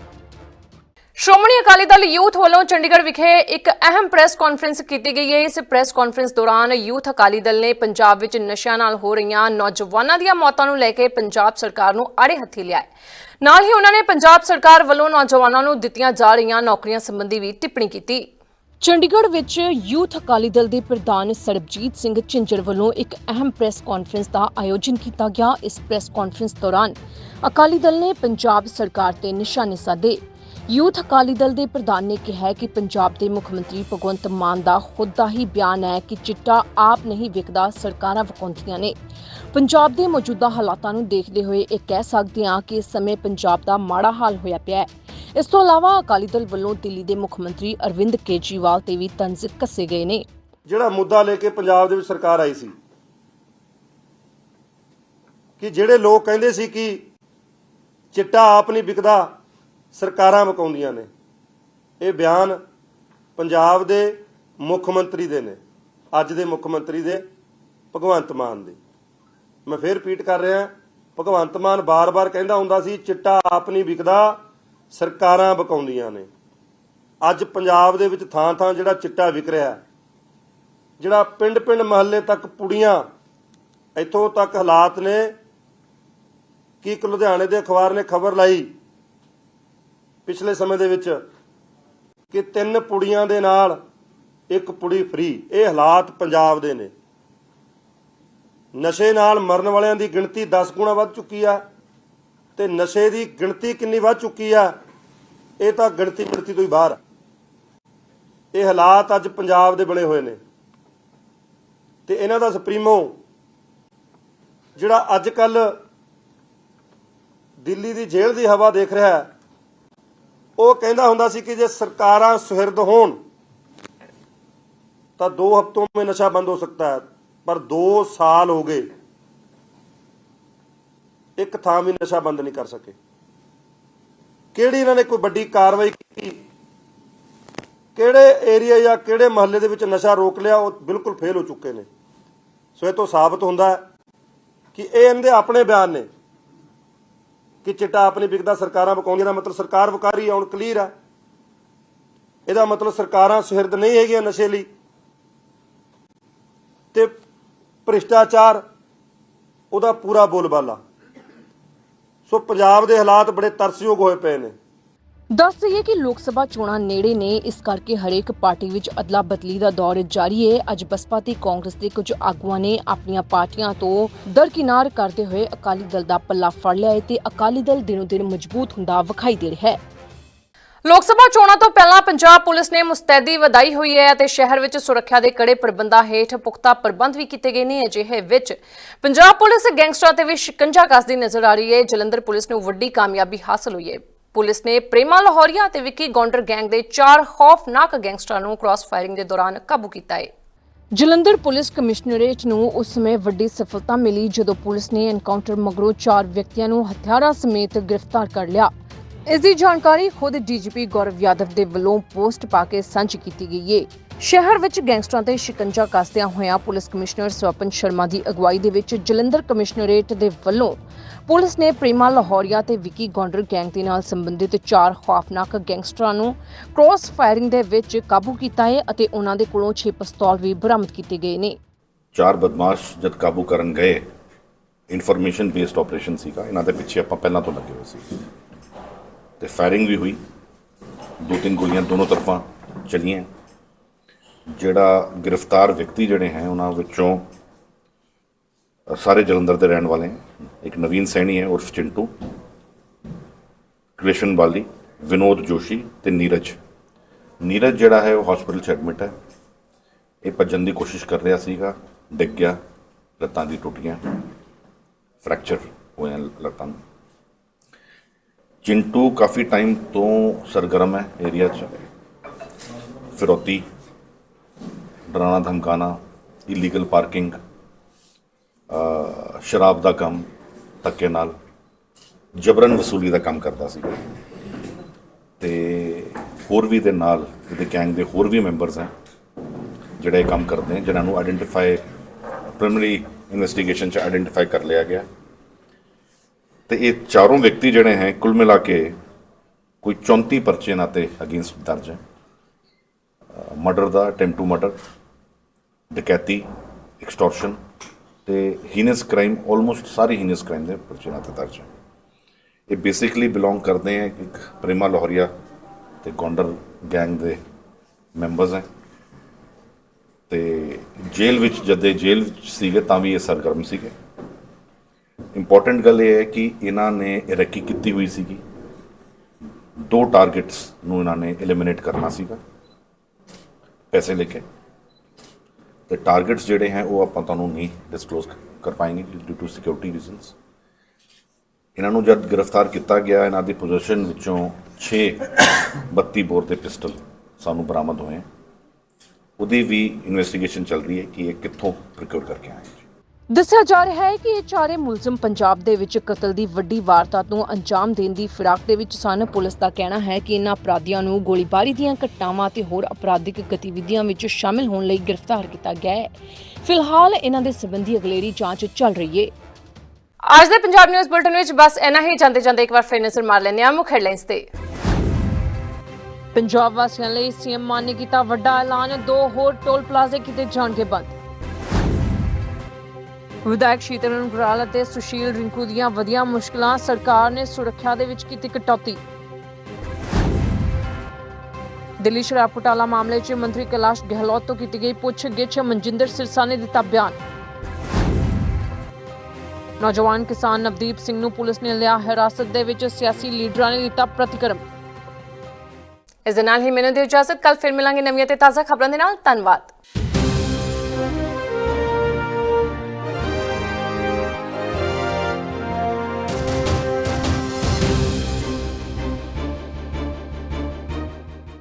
ਸ਼੍ਰੋਮਣੀ ਅਕਾਲੀ ਦਲ ਯੂਥ ਵੱਲੋਂ ਚੰਡੀਗੜ੍ਹ ਵਿਖੇ ਇੱਕ ਅਹਿਮ ਪ੍ਰੈਸ ਕਾਨਫਰੰਸ ਕੀਤੀ ਗਈ ਹੈ। ਇਸ ਪ੍ਰੈਸ ਕਾਨਫਰੰਸ ਦੌਰਾਨ ਯੂਥ ਅਕਾਲੀ ਦਲ ਨੇ ਪੰਜਾਬ ਵਿੱਚ ਨਸ਼ਿਆਂ ਨਾਲ ਹੋ ਰਹੀਆਂ ਨੌਜਵਾਨਾਂ ਦੀਆਂ ਮੌਤਾਂ ਨੂੰ ਲੈ ਕੇ ਪੰਜਾਬ ਸਰਕਾਰ ਨੂੰ ਆੜੇ ਹੱਥੀ ਲਿਆ ਹੈ। ਨਾਲ ਹੀ ਉਹਨਾਂ ਨੇ ਪੰਜਾਬ ਸਰਕਾਰ ਵੱਲੋਂ ਨੌਜਵਾਨਾਂ ਨੂੰ ਦਿੱਤੀਆਂ ਜਾ ਰਹੀਆਂ ਨੌਕਰੀਆਂ ਸੰਬੰਧੀ ਵੀ ਟਿੱਪਣੀ ਕੀਤੀ। ਚੰਡੀਗੜ੍ਹ ਵਿੱਚ ਯੂਥ ਅਕਾਲੀ ਦਲ ਦੇ ਪ੍ਰਧਾਨ ਸਰਬਜੀਤ ਸਿੰਘ ਝਿੰਜਰ ਵੱਲੋਂ ਇੱਕ ਅਹਿਮ ਪ੍ਰੈਸ ਕਾਨਫਰੰਸ ਦਾ ਆਯੋਜਨ ਕੀਤਾ ਗਿਆ। ਇਸ ਪ੍ਰੈਸ ਕਾਨਫਰੰਸ ਦੌਰਾਨ ਅਕਾਲੀ ਦਲ ਨੇ ਪੰਜਾਬ ਸਰਕਾਰ ਤੇ ਨਿਸ਼ਾਨੇ ਸਾਧੇ। ਯੂਥ ਅਕਾਲੀ ਦਲ ਦੇ ਪ੍ਰਧਾਨ ਨੇ ਕਿਹਾ ਕਿ ਪੰਜਾਬ ਦੇ ਮੁੱਖ ਮੰਤਰੀ ਭਗਵੰਤ ਮਾਨ ਦਾ ਖੁਦ ਦਾ ਹੀ ਬਿਆਨ ਹੈ ਕਿ ਚਿੱਟਾ ਆਪ ਨਹੀਂ ਵਿਕਦਾ, ਸਰਕਾਰਾਂ ਵਿਕਾਉਂਦੀਆਂ ਨੇ। ਪੰਜਾਬ ਦੇ ਮੌਜੂਦਾ ਹਾਲਾਤਾਂ ਨੂੰ ਦੇਖਦੇ ਹੋਏ ਇਹ ਕਹਿ ਸਕਦੇ ਹਾਂ ਕਿ ਇਸ ਸਮੇਂ ਪੰਜਾਬ ਦਾ ਮਾੜਾ ਹਾਲ ਹੋਇਆ ਪਿਆ ਹੈ। ਇਸ ਤੋਂ ਇਲਾਵਾ ਅਕਾਲੀ ਦਲ ਵੱਲੋਂ ਦਿੱਲੀ ਦੇ ਮੁੱਖ ਮੰਤਰੀ ਅਰਵਿੰਦ ਕੇਜਰੀਵਾਲ ਤੇ ਵੀ ਤੰਜ਼ ਕੱਸੇ ਗਏ ਨੇ। ਜਿਹੜਾ ਮੁੱਦਾ ਲੈ ਕੇ ਪੰਜਾਬ ਦੇ ਵਿੱਚ ਸਰਕਾਰ ਆਈ ਸੀ, ਕਿ ਜਿਹੜੇ ਲੋਕ ਕਹਿੰਦੇ ਸੀ ਕਿ ਚਿੱਟਾ ਆਪ ਨਹੀਂ ਵਿਕਦਾ ਸਰਕਾਰਾਂ ਮਕਾਉਂਦੀਆਂ ਨੇ। ਇਹ ਬਿਆਨ ਪੰਜਾਬ ਦੇ ਮੁੱਖ ਮੰਤਰੀ ਦੇ ਨੇ। ਅੱਜ ਦੇ ਮੁੱਖ ਮੰਤਰੀ ਦੇ, ਭਗਵੰਤ ਮਾਨ ਦੇ। ਮੈਂ ਫੇਰ ਰਿਪੀਟ ਕਰ ਰਿਹਾ, ਭਗਵੰਤ ਮਾਨ ਬਾਰ-ਬਾਰ ਕਹਿੰਦਾ ਹੁੰਦਾ ਸੀ, ਚਿੱਟਾ ਆਪ ਨਹੀਂ ਵਿਕਦਾ, ਸਰਕਾਰਾਂ ਬਕਾਉਂਦੀਆਂ ਨੇ। ਅੱਜ ਪੰਜਾਬ ਦੇ ਵਿੱਚ ਥਾਂ-ਥਾਂ ਜਿਹੜਾ ਚਿੱਟਾ ਵਿਕ ਰਿਹਾ, ਜਿਹੜਾ ਪਿੰਡ-ਪਿੰਡ ਮਹੱਲੇ ਤੱਕ ਪੁੜੀਆਂ, ਇੱਥੋਂ ਤੱਕ ਹਾਲਾਤ ਨੇ ਕਿ ਇੱਕ ਲੁਧਿਆਣੇ ਦੇ ਅਖਬਾਰ ਨੇ ਖਬਰ ਲਾਈ ਪਿਛਲੇ ਸਮੇਂ ਦੇ ਵਿੱਚ ਕਿ ਤਿੰਨ ਪੁੜੀਆਂ ਦੇ ਨਾਲ ਇੱਕ ਪੁੜੀ ਫ੍ਰੀ। ਇਹ ਹਾਲਾਤ ਪੰਜਾਬ ਦੇ ਨੇ। ਨਸ਼ੇ ਨਾਲ ਮਰਨ ਵਾਲਿਆਂ ਦੀ ਗਿਣਤੀ 10 ਗੁਣਾ ਵੱਧ ਚੁੱਕੀ ਆ ਤੇ ਨਸ਼ੇ ਦੀ ਗਿਣਤੀ ਕਿੰਨੀ ਵੱਧ ਚੁੱਕੀ ਆ, ਇਹ ਤਾਂ ਗਿਣਤੀ ਗਿਣਤੀ ਤੋਂ ਹੀ ਬਾਹਰ ਇਹ ਹਾਲਾਤ ਅੱਜ ਪੰਜਾਬ ਦੇ ਬਣੇ ਹੋਏ ਨੇ। ਤੇ ਇਹਨਾਂ ਦਾ ਸੁਪਰੀਮੋ, ਜਿਹੜਾ ਅੱਜ ਕੱਲ ਦਿੱਲੀ ਦੀ ਜੇਲ੍ਹ ਦੀ ਹਵਾ ਦੇਖ ਰਿਹਾ ਹੈ ਉਹ ਕਹਿੰਦਾ ਹੁੰਦਾ ਸੀ ਕਿ ਜੇ ਸਰਕਾਰਾਂ ਸੁਹਿਰਦ ਹੋਣ, ਤਾਂ ਦੋ ਹਫ਼ਤੋਂ ਮੇ ਨਸ਼ਾ ਬੰਦ ਹੋ ਸਕਦਾ ਹੈ, ਪਰ 2 ਸਾਲ ਹੋ ਗਏ, ਇੱਕ ਥਾਂ ਵੀ ਨਸ਼ਾ ਬੰਦ ਨਹੀਂ ਕਰ ਸਕੇ। ਕਿਹੜੀ ਇਹਨਾਂ ਨੇ ਕੋਈ ਵੱਡੀ ਕਾਰਵਾਈ ਕੀਤੀ? ਕਿਹੜੇ ਏਰੀਆ ਜਾਂ ਕਿਹੜੇ ਮਹੱਲੇ ਦੇ ਵਿੱਚ ਨਸ਼ਾ ਰੋਕ ਲਿਆ, ਉਹ ਬਿਲਕੁਲ ਫੇਲ ਹੋ ਚੁੱਕੇ ਨੇ। ਸੋ ਇਹ ਤੋਂ ਸਾਬਤ ਹੁੰਦਾ ਕਿ ਇਹ ਇਹਦੇ ਆਪਣੇ ਬਿਆਨ ਨੇ। ਕਿ ਚਿੱਟਾ ਆਪਣੀ ਵਿਕਦਾ, ਸਰਕਾਰਾਂ ਵਿਕਾਉਂਦੀਆਂ ਦਾ ਮਤਲਬ ਸਰਕਾਰ ਵਿਕਾਰੀ ਹੈ ਹੁਣ ਕਲੀਅਰ ਆ। ਇਹਦਾ ਮਤਲਬ ਸਰਕਾਰਾਂ ਸੁਹਿਰਦ ਨਹੀਂ ਹੈਗੀਆਂ ਨਸ਼ੇ ਲਈ। ਤੇ ਭ੍ਰਿਸ਼ਟਾਚਾਰ, ਉਹਦਾ ਪੂਰਾ ਬੋਲਬਾਲਾ। ਸੋ ਪੰਜਾਬ ਦੇ ਹਾਲਾਤ ਬੜੇ ਤਰਸਯੋਗ ਹੋਏ ਪਏ ਨੇ। ਦੱਸ ਦਈਏ ਕਿ ਲੋਕ ਸਭਾ ਚੋਣਾਂ ਨੇੜੇ ਨੇ। ਇਸ ਕਰਕੇ ਹਰੇਕ ਪਾਰਟੀ ਵਿੱਚ ਅਦਲਾ ਬਦਲੀ ਦਾ ਦੌਰ ਜਾਰੀ ਹੈ ਅੱਜ ਬਸਪਾ ਤੇ ਕਾਂਗਰਸ ਦੇ ਕੁਝ ਆਗੂਆਂ ਨੇ ਆਪਣੀਆਂ ਪਾਰਟੀਆਂ ਤੋਂ ਦਰਕਿਨਾਰ ਕਰਦੇ ਹੋਏ ਅਕਾਲੀ ਦਲ ਦਾ ਪੱਲਾ ਫੜ ਲਿਆ ਹੈ ਤੇ ਅਕਾਲੀ ਦਲ ਦਿਨੋ ਦਿਨ ਮਜ਼ਬੂਤ ਹੁੰਦਾ ਵਿਖਾਈ ਦੇ ਰਿਹਾ ਹੈ ਲੋਕ ਸਭਾ ਚੋਣਾਂ ਤੋਂ ਪਹਿਲਾਂ ਪੰਜਾਬ ਪੁਲਿਸ ਨੇ ਮੁਸਤੈਦੀ ਵਧਾਈ ਹੋਈ ਹੈ ਅਤੇ ਸ਼ਹਿਰ ਵਿੱਚ ਸੁਰੱਖਿਆ ਦੇ ਕੜੇ ਪ੍ਰਬੰਧਾਂ ਹੇਠ ਪੁਖਤਾ ਪ੍ਰਬੰਧ ਵੀ ਕੀਤੇ ਗਏ ਨੇ ਅਜਿਹੇ ਵਿੱਚ ਪੰਜਾਬ ਪੁਲਿਸ ਗੈਂਗਸਟਰਾਂ ਤੇ ਵੀ ਸ਼ਿਕੰਜਾ ਕੱਸਦੀ ਨਜ਼ਰ ਆ ਰਹੀ ਹੈ। ਜਲੰਧਰ ਪੁਲਿਸ ਨੂੰ ਵੱਡੀ ਕਾਮਯਾਬੀ ਹਾਸਲ ਹੋਈ ਹੈ। ਪੁਲਿਸ ਨੇ ਪ੍ਰੇਮਾ ਲਾਹੌਰੀਆ ਅਤੇ ਵਿੱਕੀ ਗੌਂਡਰ ਗੈਂਗ ਦੇ ਚਾਰ ਖੌਫਨਾਕ ਗੈਂਗਸਟਰਾਂ ਨੂੰ ਕ੍ਰਾਸ ਫਾਇਰਿੰਗ ਦੇ ਦੌਰਾਨ ਕਾਬੂ ਕੀਤਾ ਹੈ। ਜਲੰਧਰ ਪੁਲਿਸ ਕਮਿਸ਼ਨਰੇਟ ਨੂੰ ਉਸ ਸਮੇਂ ਵੱਡੀ ਸਫਲਤਾ ਮਿਲੀ ਜਦੋਂ ਪੁਲਿਸ ਨੇ ਐਨਕਾਊਂਟਰ ਮਗਰੋਂ ਚਾਰ ਵਿਅਕਤੀਆਂ ਨੂੰ ਹਥਿਆਰਾਂ ਸਮੇਤ ਗ੍ਰਿਫਤਾਰ ਕਰ ਲਿਆ। ਇਸ ਦੀ ਜਾਣਕਾਰੀ ਖੁਦ ਡੀਜੀਪੀ ਗੌਰਵ ਯਾਦਵ ਦੇ ਵੱਲੋਂ ਪੋਸਟ ਪਾ ਕੇ ਸਾਂਝੀ ਕੀਤੀ ਗਈ ਹੈ ਸ਼ਹਿਰ ਵਿੱਚ ਗੈਂਗਸਟਰਾਂ ਤੇ ਸ਼ਿਕੰਜਾ ਕੱਸਦਿਆਂ ਹੋਇਆਂ ਪੁਲਿਸ ਕਮਿਸ਼ਨਰ ਸਵਪਨ ਸ਼ਰਮਾ ਦੀ ਅਗਵਾਈ ਦੇ ਵਿੱਚ ਜਲੰਧਰ ਕਮਿਸ਼ਨਰੇਟ ਦੇ ਵੱਲੋਂ ਪੁਲਿਸ ਨੇ ਪ੍ਰੇਮਾ ਲਾਹੌਰੀਆ ਤੇ ਵਿੱਕੀ ਗੌਂਡਰ ਗੈਂਗ ਦੇ ਨਾਲ ਸੰਬੰਧਿਤ ਚਾਰ ਖੌਫਨਾਕ ਗੈਂਗਸਟਰਾਂ ਨੂੰ ਕ੍ਰਾਸ ਫਾਇਰਿੰਗ ਦੇ ਵਿੱਚ ਕਾਬੂ ਕੀਤਾ ਹੈ ਅਤੇ ਉਹਨਾਂ ਦੇ ਕੋਲੋਂ 6 ਪਿਸਤੌਲ ਵੀ ਬਰਾਮਦ ਕੀਤੇ ਗਏ ਨੇ। ਚਾਰ ਬਦਮਾਸ਼ ਜਦ ਕਾਬੂ ਕਰਨ ਗਏ ਇਨਫੋਰਮੇਸ਼ਨ ਬੇਸਡ ਆਪਰੇਸ਼ਨ ਸੀਗਾ। ਇਹਨਾਂ ਦੇ ਪਿੱਛੇ ਆਪਾਂ ਪਹਿਲਾਂ ਤੋਂ ਲੱਗੇ ਹੋਏ ਸੀ। ਤੇ ਫਾਇਰਿੰਗ ਵੀ ਹੋਈ। ਦੋ ਤਿੰਨ ਗੋਲੀਆਂ ਦੋਨੋਂ ਤਰਫਾਂ ਚਲੀਆਂ। ਜਿਹੜਾ ਗ੍ਰਿਫਤਾਰ ਵਿਅਕਤੀ ਜਿਹੜੇ ਹੈ, ਉਹਨਾਂ ਵਿੱਚੋਂ ਸਾਰੇ ਜਲੰਧਰ ਦੇ ਰਹਿਣ ਵਾਲੇ ਹੈ ਇੱਕ ਨਵੀਨ ਸੈਣੀ ਹੈ, ਉਰਫ ਚਿੰਟੂ, ਕ੍ਰਿਸ਼ਨ ਬਾਲੀ, ਵਿਨੋਦ ਜੋਸ਼ੀ ਤੇ ਨੀਰਜ। ਨੀਰਜ ਜਿਹੜਾ ਹੈ, ਉਹ ਹਸਪੀਟਲ 'ਚ ਐਡਮਿਟ ਹੈ। ਇਹ ਭੱਜਣ ਦੀ ਕੋਸ਼ਿਸ਼ ਕਰ ਰਿਹਾ ਸੀਗਾ, ਡਿੱਗ ਗਿਆ, ਲੱਤਾਂ ਦੀ ਟੁੱਟੀਆਂ ਫ੍ਰੈਕਚਰ ਹੋਇਆ ਲੱਤਾਂ ਨੂੰ। ਚਿੰਟੂ ਕਾਫੀ ਟਾਈਮ ਤੋਂ ਸਰਗਰਮ ਹੈ ਏਰੀਆ 'ਚ। ਫਿਰੌਤੀ ਡਰਾਣਾ ਧਮਕਾਣਾ ਇਲੀਗਲ ਪਾਰਕਿੰਗ ਸ਼ਰਾਬ ਦਾ ਕੰਮ, ਧੱਕੇ ਨਾਲ, ਜਬਰਨ ਵਸੂਲੀ ਦਾ ਕੰਮ ਕਰਦਾ ਸੀ। ਤੇ ਹੋਰ ਵੀ ਦੇ ਨਾਲ ਇਹਦੇ ਗੈਂਗ ਦੇ ਹੋਰ ਵੀ ਮੈਂਬਰਸ ਹੈ, ਜਿਹੜੇ ਇਹ ਕੰਮ ਕਰਦੇ ਨੇ, ਜਿਨ੍ਹਾਂ ਨੂੰ ਆਇਡੈਂਟੀਫਾਈ ਪ੍ਰਾਇਮਰੀ ਇਨਵੈਸਟੀਗੇਸ਼ਨ ਚ ਆਇਡੈਂਟੀਫਾਈ ਕਰ ਲਿਆ ਗਿਆ। ਤੇ ਇਹ ਚਾਰੋਂ ਵਿਅਕਤੀ ਜਿਹੜੇ ਹੈ, ਕੁੱਲ ਮਿਲਾ ਕੇ ਕੋਈ 34 ਪਰਚੇ ਇਹਨਾਂ ਤੇ ਅਗੇਂਸਟ ਦਰਜ ਹੈ। ਮਰਡਰ ਦਾ ਅਟੈਂਪਟ ਟੂ ਮਰਡਰ ਡਕੈਤੀ ਐਕਸਟੋਰਸ਼ਨ ਤੇ ਹੀਨਸ ਕ੍ਰਾਈਮ ਆਲਮੋਸਟ ਸਾਰੇ ਹੀਨਸ ਕ੍ਰਾਈਮ ਦੇ ਪਰਚੇ ਇਹਨਾਂ ਤੇ ਦਰਜ ਹੈ। ਇਹ ਬੇਸਿਕਲੀ ਬਿਲੋਂਗ ਕਰਦੇ ਹੈ ਇੱਕ ਪ੍ਰੇਮਾ ਲਾਹੌਰੀਆ ਤੇ ਗੌਂਡਰ ਗੈਂਗ ਦੇ ਮੈਂਬਰਸ ਹੈ। ਤੇ ਜੇਲ੍ਹ ਵਿੱਚ ਜਦੇ ਜੇਲ੍ਹ ਵਿੱਚ ਸੀਗੇ ਤਾਂ ਵੀ ਇਹ ਸਰਗਰਮ ਸੀਗੇ। ਇੰਪੋਰਟੈਂਟ ਗੱਲ ਇਹ ਹੈ ਕਿ ਇਹਨਾਂ ਨੇ ਰੈਕੀ ਕੀਤੀ ਹੋਈ ਸੀਗੀ। ਦੋ ਟਾਰਗੇਟਸ ਨੂੰ ਇਹਨਾਂ ਨੇ ਐਲੀਮੀਨੇਟ ਕਰਨਾ ਸੀਗਾ। ਪੈਸੇ ਲੈ ਕੇ। ਤੇ ਟਾਰਗੇਟਸ ਜਿਹੜੇ ਹੈ ਉਹ ਆਪਾਂ ਤੁਹਾਨੂੰ ਨਹੀਂ ਡਿਸਕਲੋਜ਼ ਕਰ ਪਾएंगे ਡਿਊ ਟੂ ਸਿਕਿਉਰਿਟੀ ਰੀਜ਼ਨਸ ਇਹਨਾਂ ਨੂੰ ਜਦ ਗ੍ਰਿਫਤਾਰ ਕੀਤਾ ਗਿਆ, ਇਹਨਾਂ ਦੀ ਪੋਜੀਸ਼ਨ ਵਿੱਚੋਂ 6 32 ਬੋਰ ਦੇ ਪਿਸਟਲ ਸਾਨੂੰ ਬਰਾਮਦ ਹੋਏ ਹੈ। ਉਹਦੀ ਵੀ ਇਨਵੈਸਟੀਗੇਸ਼ਨ ਚੱਲ ਰਹੀ ਹੈ ਕਿ ਇਹ ਕਿੱਥੋਂ ਪ੍ਰੋਕਿਉਰ ਕਰਕੇ ਆਏ ਦੱਸਿਆ ਜਾ ਰਿਹਾ ਹੈ ਕਿ ਇਹ ਚਾਰੇ ਮੁਲਜ਼ਮ ਪੰਜਾਬ ਦੇ ਵਿੱਚ ਕਤਲ ਦੀ ਵੱਡੀ ਵਾਰਦਾਤ ਨੂੰ ਅੰਜਾਮ ਦੇਣ ਦੀ ਫਿਰਾਕ ਦੇ ਵਿੱਚ ਸਨ। ਪੁਲਿਸ ਦਾ ਕਹਿਣਾ ਹੈ ਕਿ ਇਹਨਾਂ ਅਪਰਾਧੀਆਂ ਨੂੰ ਗੋਲੀਬਾਰੀ ਦੀਆਂ ਘਟਨਾਵਾਂ ਤੇ ਹੋਰ ਅਪਰਾਧਿਕ ਗਤੀਵਿਧੀਆਂ ਵਿੱਚ ਸ਼ਾਮਿਲ ਹੋਣ ਲਈ ਗ੍ਰਿਫਤਾਰ ਕੀਤਾ ਗਿਆ ਹੈ। ਫਿਲਹਾਲ ਇਹਨਾਂ ਦੇ ਸੰਬੰਧੀ ਅਗਲੇਰੀ ਜਾਂਚ ਚੱਲ ਰਹੀ ਹੈ। ਅੱਜ ਦੇ ਪੰਜਾਬ ਨਿਊਜ਼ ਬੁਲਟਨ ਵਿੱਚ ਬਸ ਇੰਨਾ ਹੀ। ਜਾਂਦੇ ਜਾਂਦੇ ਇੱਕ ਵਾਰ ਫਿਰ ਨਜ਼ਰ ਮਾਰ ਲੈਂਦੇ ਹਾਂ ਮੁੱਖ ਹੈਡਲਾਈਨਸ ਤੇ। ਪੰਜਾਬ ਵਾਸੀਆਂ ਲਈ ਸੀਐਮ ਮਾਨ ਨੇ ਕੀਤਾ ਵੱਡਾ ਐਲਾਨ। ਦੋ ਹੋਰ ਟੋਲ ਪਲਾਜ਼ੇ ਕੀਤੇ ਜਾਣਗੇ ਬੰਦ। ਵਿਧਾਇਕ ਸ਼ੀਤਲ ਗੁਰਾਲ ਅਤੇ ਸੁਸ਼ੀਲ ਰਿੰਕੂ ਦੀਆਂ ਵਧੀਆਂ ਮੁਸ਼ਕਲਾਂ ਸਰਕਾਰ ਨੇ ਸੁਰੱਖਿਆ ਦੇ ਵਿੱਚ ਕੀਤੀ ਕਟੌਤੀ। ਦਿੱਲੀ ਸ਼ਰਾਬ ਘੁਟਾਲਾ ਮਾਮਲੇ 'ਚ ਮੰਤਰੀ ਕੈਲਾਸ਼ ਗਹਿਲੋਤ ਤੋਂ ਕੀਤੀ ਗਈ ਪੁੱਛਗਿੱਛ ਮਨਜਿੰਦਰ ਸਿਰਸਾ ਨੇ ਦਿੱਤਾ ਬਿਆਨ। ਨੌਜਵਾਨ ਕਿਸਾਨ ਨਵਦੀਪ ਸਿੰਘ ਨੂੰ ਪੁਲਿਸ ਨੇ ਲਿਆ ਹਿਰਾਸਤ ਦੇ ਵਿੱਚ ਸਿਆਸੀ ਲੀਡਰਾਂ ਨੇ ਦਿੱਤਾ ਪ੍ਰਤੀਕਰਮ। ਇਸ ਦੇ ਨਾਲ ਹੀ ਮੈਨੂੰ ਦਿਓ ਇਜਾਜ਼ਤ। ਕੱਲ ਫਿਰ ਮਿਲਾਂਗੇ ਨਵੀਆਂ ਤੇ ਤਾਜ਼ਾ ਖਬਰਾਂ ਦੇ ਨਾਲ। ਧੰਨਵਾਦ।